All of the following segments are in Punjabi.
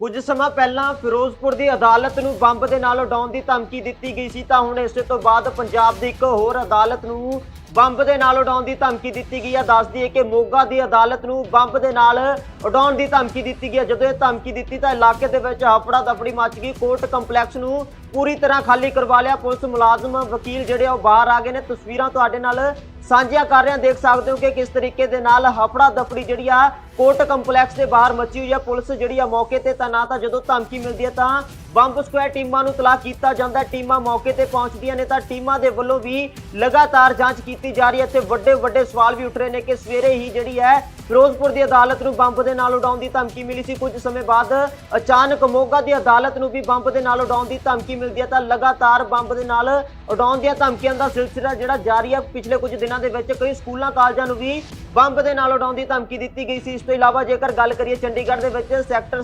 ਕੁਝ ਸਮਾਂ ਪਹਿਲਾਂ ਫਿਰੋਜ਼ਪੁਰ ਦੀ ਅਦਾਲਤ ਨੂੰ ਬੰਬ ਦੇ ਨਾਲ ਉਡਾਉਣ ਦੀ ਧਮਕੀ ਦਿੱਤੀ ਗਈ ਸੀ, ਤਾਂ ਹੁਣ ਇਸੇ ਤੋਂ ਬਾਅਦ ਪੰਜਾਬ ਦੀ ਇੱਕ ਹੋਰ ਅਦਾਲਤ ਨੂੰ ਬੰਬ ਦੇ ਨਾਲ ਉਡਾਉਣ ਦੀ ਧਮਕੀ ਦਿੱਤੀ ਗਈ ਹੈ। ਦੱਸਦੀ ਹੈ ਕਿ ਮੋਗਾ ਦੀ ਅਦਾਲਤ ਨੂੰ ਬੰਬ ਦੇ ਨਾਲ ਉਡਾਉਣ ਦੀ ਧਮਕੀ ਦਿੱਤੀ ਗਈ ਹੈ। ਜਦੋਂ ਇਹ ਧਮਕੀ ਦਿੱਤੀ, ਤਾਂ ਇਲਾਕੇ ਦੇ ਵਿੱਚ ਹਫੜਾ ਦਫੜੀ ਮਚ ਗਈ। ਕੋਰਟ ਕੰਪਲੈਕਸ ਨੂੰ ਪੂਰੀ ਤਰ੍ਹਾਂ ਖਾਲੀ ਕਰਵਾ ਲਿਆ। ਪੁਲਿਸ ਮੁਲਾਜ਼ਮ, ਵਕੀਲ ਜਿਹੜੇ ਆ, ਉਹ ਬਾਹਰ ਆ ਗਏ ਨੇ। ਤਸਵੀਰਾਂ ਤੁਹਾਡੇ ਨਾਲ ਸਾਂਝੀਆਂ ਕਰ ਰਹੇ ਹਾਂ। ਦੇਖ ਸਕਦੇ ਹੋ ਕਿ ਕਿਸ ਤਰੀਕੇ ਦੇ ਨਾਲ ਹਫੜਾ ਦਫੜੀ ਜਿਹੜੀ ਆ ਕੋਰਟ ਕੰਪਲੈਕਸ ਦੇ ਬਾਹਰ ਮੱਚੀ ਹੋਈ ਹੈ ਪੁਲਿਸ ਜਿਹੜੀ ਆ ਮੌਕੇ ਤੇ ਤੈਨਾਤ ਆ। ਜਦੋਂ ਧਮਕੀ ਮਿਲਦੀ ਹੈ ਤਾਂ ਬੰਬ ਸਕੁਐਡ ਟੀਮਾਂ ਨੂੰ ਤਲਾਕ ਕੀਤਾ ਜਾਂਦਾ। ਟੀਮਾਂ ਮੌਕੇ ਤੇ ਪਹੁੰਚਦੀਆਂ ਨੇ ਤਾਂ ਟੀਮਾਂ ਦੇ ਵੱਲੋਂ ਵੀ ਲਗਾਤਾਰ ਜਾਂਚ ਕੀਤੀ ਜਾ ਰਹੀ ਹੈ ਤੇ ਵੱਡੇ ਵੱਡੇ ਸਵਾਲ ਵੀ ਉੱਠ ਰਹੇ ਨੇ ਕਿ ਸਵੇਰੇ ਹੀ ਜਿਹੜੀ ਹੈ ਫਿਰੋਜ਼ਪੁਰ ਦੀ ਅਦਾਲਤ ਨੂੰ ਬੰਬ ਦੇ ਨਾਲ ਉਡਾਉਣ ਦੀ ਧਮਕੀ ਮਿਲੀ ਸੀ। ਕੁਝ ਸਮੇਂ ਬਾਅਦ ਅਚਾਨਕ ਮੋਗਾ ਦੀ ਅਦਾਲਤ ਨੂੰ ਵੀ ਬੰਬ ਦੇ ਨਾਲ ਉਡਾਉਣ ਦੀ ਧਮਕੀ ਮਿਲਦੀ ਹੈ ਤਾਂ ਲਗਾਤਾਰ ਬੰਬ ਦੇ ਨਾਲ ਉਡਾਉਣ ਦੀਆਂ ਧਮਕੀਆਂ ਦਾ ਸਿਲਸਿਲਾ ਜਿਹੜਾ ਜਾਰੀ ਹੈ ਪਿਛਲੇ ਕੁਝ ਦਿਨਾਂ ਦੇ ਵਿੱਚ ਕਈ ਸਕੂਲਾਂ, ਕਾਲਜਾਂ ਨੂੰ ਵੀ ਬੰਬ ਦੇ ਨਾਲ ਉਡਾਉਣ ਦੀ ਧਮਕੀ ਦਿੱਤੀ ਗਈ ਸੀ। ਤੋਂ ਇਲਾਵਾ ਜੇਕਰ ਗੱਲ ਕਰੀਏ ਚੰਡੀਗੜ੍ਹ ਦੇ ਵਿੱਚ, ਸੈਕਟਰ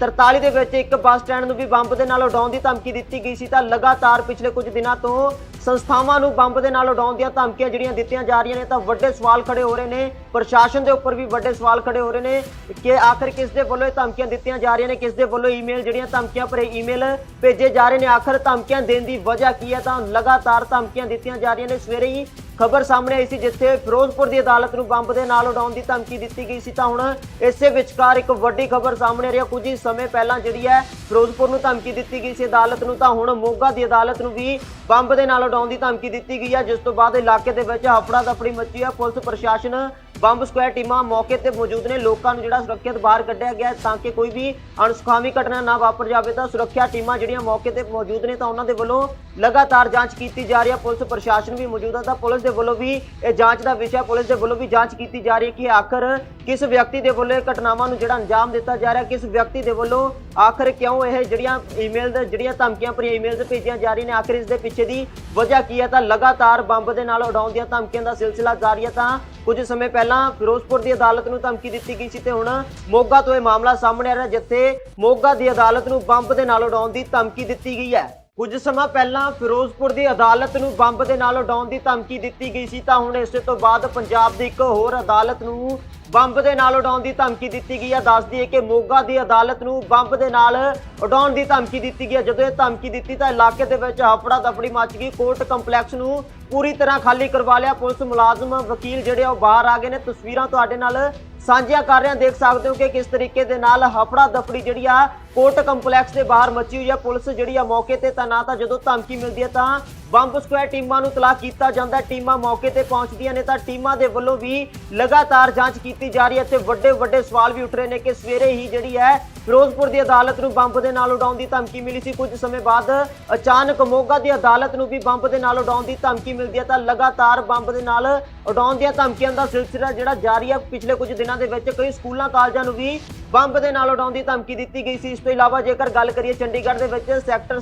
43 ਦੇ ਵਿੱਚ ਇੱਕ ਬੱਸ ਸਟੈਂਡ ਨੂੰ ਵੀ ਬੰਬ ਦੇ ਨਾਲ ਉਡਾਉਣ ਦੀ ਧਮਕੀ ਦਿੱਤੀ ਗਈ ਸੀ, ਤਾਂ ਲਗਾਤਾਰ ਪਿਛਲੇ ਕੁਝ ਦਿਨਾਂ ਤੋਂ ਸੰਸਥਾਵਾਂ ਨੂੰ ਬੰਬ ਦੇ ਨਾਲ ਉਡਾਉਣ ਦੀਆਂ ਧਮਕੀਆਂ ਜਿਹੜੀਆਂ ਦਿੱਤੀਆਂ ਜਾ ਰਹੀਆਂ ਨੇ, ਤਾਂ ਵੱਡੇ ਸਵਾਲ ਖੜੇ ਹੋ ਰਹੇ ਨੇ। ਪ੍ਰਸ਼ਾਸਨ ਦੇ ਉੱਪਰ ਵੀ ਵੱਡੇ ਸਵਾਲ ਖੜੇ ਹੋ ਰਹੇ ਨੇ ਕਿ ਆਖਰ ਕਿਸ ਦੇ ਵੱਲੋਂ ਇਹ ਧਮਕੀਆਂ ਦਿੱਤੀਆਂ ਜਾ ਰਹੀਆਂ ਨੇ? ਕਿਸ ਦੇ ਵੱਲੋਂ ਈਮੇਲ ਜਿਹੜੀਆਂ ਧਮਕੀਆਂ ਭਰੇ ਈਮੇਲ ਭੇਜੇ ਜਾ ਰਹੇ ਨੇ? ਆਖਰ ਧਮਕੀਆਂ ਦੇਣ ਦੀ ਵਜ੍ਹਾ ਕੀ ਹੈ? ਤਾਂ ਲਗਾਤਾਰ ਧਮਕੀਆਂ ਦਿੱਤੀਆਂ ਜਾ ਰਹੀਆਂ ਨੇ। ਸਵੇਰੇ ਹੀ ਖਬਰ ਸਾਹਮਣੇ ਆਈ ਸੀ ਜਿੱਥੇ ਫਿਰੋਜ਼ਪੁਰ ਦੀ ਅਦਾਲਤ ਨੂੰ ਬੰਬ ਦੇ ਨਾਲ ਉਡਾਉਣ ਦੀ ਧਮਕੀ ਦਿੱਤੀ ਗਈ ਸੀ। ਤਾਂ ਹੁਣ ਇਸੇ ਵਿਚਕਾਰ ਇੱਕ ਵੱਡੀ ਖਬਰ ਸਾਹਮਣੇ ਆ ਰਹੀ ਹੈ। ਕੁਝ ਹੀ ਸਮੇਂ ਪਹਿਲਾਂ ਜਿਹੜੀ ਹੈ ਫਿਰੋਜ਼ਪੁਰ ਨੂੰ ਧਮਕੀ ਦਿੱਤੀ ਗਈ ਸੀ ਅਦਾਲਤ ਨੂੰ। ਤਾਂ ਹੁਣ ਮੋਗਾ ਦੀ ਅਦਾਲਤ ਨੂੰ ਵੀ ਬੰਬ ਦੇ ਨਾਲ ਉਡਾਉਣ ਦੀ ਧਮਕੀ ਦਿੱਤੀ ਗਈ ਹੈ। ਜਿਸ ਤੋਂ ਬਾਅਦ ਇਲਾਕੇ ਦੇ ਵਿੱਚ ਹਫੜਾ ਦਫੜੀ ਮੱਚੀ ਹੈ। ਪੁਲਿਸ ਪ੍ਰਸ਼ਾਸਨ ਬੰਬ ਸਕੁਐਡ ਟੀਮਾਂ ਮੌਕੇ ਤੇ ਮੌਜੂਦ ਨੇ। ਲੋਕਾਂ ਨੂੰ ਜਿਹੜਾ ਸੁਰੱਖਿਅਤ ਬਾਹਰ ਕੱਢਿਆ ਗਿਆ ਤਾਂ ਕਿ ਕੋਈ ਵੀ ਅਣਸੁਖਾਵੀ ਘਟਨਾ ਨਾ ਵਾਪਰ ਜਾਵੇ ਤਾਂ ਸੁਰੱਖਿਆ ਟੀਮਾਂ ਜਿਹੜੀਆਂ ਮੌਕੇ ਤੇ ਮੌਜੂਦ ਨੇ ਤਾਂ ਉਹਨਾਂ ਦੇ ਵੱਲੋਂ ਲਗਾਤਾਰ ਜਾਂਚ ਕੀਤੀ ਜਾ ਰਹੀ ਹੈ। ਪੁਲਿਸ ਪ੍ਰਸ਼ਾਸਨ ਵੀ ਮੌਜੂਦ ਹੈ ਤਾਂ ਪੁਲਿਸ ਦੇ ਵੱਲੋਂ ਵੀ ਇਹ ਜਾਂਚ ਦਾ ਵਿਸ਼ਾ ਪੁਲਿਸ ਦੇ ਵੱਲੋਂ ਵੀ ਜਾਂਚ ਕੀਤੀ ਜਾ ਰਹੀ ਹੈ ਕਿ ਆਖਰ ਕਿਸ ਵਿਅਕਤੀ ਦੇ ਵੱਲੋਂ ਇਹ ਘਟਨਾਵਾਂ ਨੂੰ ਜਿਹੜਾ ਅੰਜਾਮ ਦਿੱਤਾ ਜਾ ਰਿਹਾ, ਕਿਸ ਵਿਅਕਤੀ ਦੇ ਵੱਲੋਂ ਆਖਰ ਕਿਉਂ ਇਹ ਜਿਹੜੀਆਂ ਈਮੇਲ ਦੇ ਜਿਹੜੀਆਂ ਧਮਕੀਆਂ ਭਰੀਆਂ ਈਮੇਲਸ ਭੇਜੀਆਂ ਜਾ ਰਹੀਆਂ ਨੇ, ਆਖਰ ਇਸ ਦੇ ਪਿੱਛੇ ਦੀ ਵਜ੍ਹਾ ਕੀ ਹੈ? ਤਾਂ ਲਗਾਤਾਰ ਬੰਬ ਦੇ ਨਾਲ ਉਡਾਉਣ ਦੀਆਂ ਧਮਕੀਆਂ ਦਾ ਸਿਲਸਿਲਾ ਜਾਰੀ ਹੈ ਤਾਂ ਕੁਝ ਸਮੇਂ ਪਹਿਲਾਂ ਫਿਰੋਜ਼ਪੁਰ ਦੀ ਅਦਾਲਤ ਨੂੰ ਧਮਕੀ ਦਿੱਤੀ ਗਈ ਸੀ ਤੇ ਹੁਣ ਮੋਗਾ ਤੋਂ ਇਹ ਮਾਮਲਾ ਸਾਹਮਣੇ ਆ ਰਿਹਾ, ਜਿੱਥੇ ਮੋਗਾ ਦੀ ਅਦਾਲਤ ਨੂੰ ਬੰਬ ਦੇ ਨਾਲ ਉਡਾਉਣ ਦੀ ਧਮਕੀ ਦਿੱਤੀ ਗਈ ਹੈ। ਕੁਝ ਸਮਾਂ ਪਹਿਲਾਂ ਫਿਰੋਜ਼ਪੁਰ ਦੀ ਅਦਾਲਤ ਨੂੰ ਬੰਬ ਦੇ ਨਾਲ ਉਡਾਉਣ ਦੀ ਧਮਕੀ ਦਿੱਤੀ ਗਈ ਸੀ, ਤਾਂ ਹੁਣ ਇਸੇ ਤੋਂ ਬਾਅਦ ਪੰਜਾਬ ਦੀ ਇੱਕ ਹੋਰ ਅਦਾਲਤ ਨੂੰ ਬੰਬ ਦੇ ਨਾਲ ਉਡਾਉਣ ਦੀ ਧਮਕੀ ਦਿੱਤੀ ਗਈ ਹੈ। ਦੱਸਦੀ ਹੈ ਕਿ ਮੋਗਾ ਦੀ ਅਦਾਲਤ ਨੂੰ ਬੰਬ ਦੇ ਨਾਲ ਉਡਾਉਣ ਦੀ ਧਮਕੀ ਦਿੱਤੀ ਗਈ ਹੈ। ਜਦੋਂ ਇਹ ਧਮਕੀ ਦਿੱਤੀ, ਤਾਂ ਇਲਾਕੇ ਦੇ ਵਿੱਚ ਹਫੜਾ ਦਫੜੀ ਮਚ ਗਈ। ਕੋਰਟ ਕੰਪਲੈਕਸ ਨੂੰ ਪੂਰੀ ਤਰ੍ਹਾਂ ਖਾਲੀ ਕਰਵਾ ਲਿਆ। ਪੁਲਿਸ ਮੁਲਾਜ਼ਮ, ਵਕੀਲ ਜਿਹੜੇ ਆ, ਉਹ ਬਾਹਰ ਆ ਗਏ ਨੇ। ਤਸਵੀਰਾਂ ਤੁਹਾਡੇ ਨਾਲ ਸਾਂਝੀਆਂ ਕਰ ਰਹੇ ਹਾਂ। ਦੇਖ ਸਕਦੇ ਹੋ ਕਿ ਕਿਸ ਤਰੀਕੇ ਦੇ ਨਾਲ ਹਫੜਾ ਦਫੜੀ ਜਿਹੜੀ ਆ ਕੋਰਟ ਕੰਪਲੈਕਸ ਦੇ ਬਾਹਰ ਮੱਚੀ ਹੋਈ ਹੈ ਪੁਲਿਸ ਜਿਹੜੀ ਆ ਮੌਕੇ ਤੇ ਤੈਨਾਤ ਆ ਜਦੋਂ ਧਮਕੀ ਮਿਲਦੀ ਹੈ ਤਾਂ ਬੰਬ ਸਕੁਐਡ ਟੀਮਾਂ ਨੂੰ ਤਲਾਕ ਕੀਤਾ ਜਾਂਦਾ ਟੀਮਾਂ ਮੌਕੇ ਤੇ ਪਹੁੰਚਦੀਆਂ ਨੇ ਤਾਂ ਟੀਮਾਂ ਦੇ ਵੱਲੋਂ ਵੀ ਲਗਾਤਾਰ ਜਾਂਚ ਕੀਤੀ ਜਾ ਰਹੀ ਹੈ ਤੇ ਵੱਡੇ ਵੱਡੇ ਸਵਾਲ ਵੀ ਉੱਠ ਰਹੇ ਨੇ ਕਿ ਸਵੇਰੇ ਹੀ ਜਿਹੜੀ ਹੈ ਫਿਰੋਜ਼ਪੁਰ ਦੀ ਅਦਾਲਤ ਨੂੰ ਬੰਬ ਦੇ ਨਾਲ ਉਡਾਉਣ ਦੀ ਧਮਕੀ ਮਿਲੀ ਸੀ। ਕੁਝ ਸਮੇਂ ਬਾਅਦ ਅਚਾਨਕ ਮੋਗਾ ਦੀ ਅਦਾਲਤ ਨੂੰ ਵੀ ਬੰਬ ਦੇ ਨਾਲ ਉਡਾਉਣ ਦੀ ਧਮਕੀ ਮਿਲਦੀ ਹੈ ਤਾਂ ਲਗਾਤਾਰ ਬੰਬ ਦੇ ਨਾਲ ਉਡਾਉਣ ਦੀਆਂ ਧਮਕੀਆਂ ਦਾ ਸਿਲਸਿਲਾ ਜਿਹੜਾ ਜਾਰੀ ਹੈ। ਪਿਛਲੇ ਕੁਝ ਦਿਨਾਂ ਦੇ ਵਿੱਚ ਕਈ ਸਕੂਲਾਂ, ਕਾਲਜਾਂ ਨੂੰ ਵੀ ਬੰਬ ਦੇ ਨਾਲ ਉਡਾਉਣ ਦੀ ਧਮਕੀ ਦਿੱਤੀ ਗਈ ਸੀ। ਇਸ ਤੋਂ ਇਲਾਵਾ ਜੇਕਰ ਗੱਲ ਕਰੀਏ ਚੰਡੀਗੜ੍ਹ ਦੇ ਵਿੱਚ, ਸੈਕਟਰ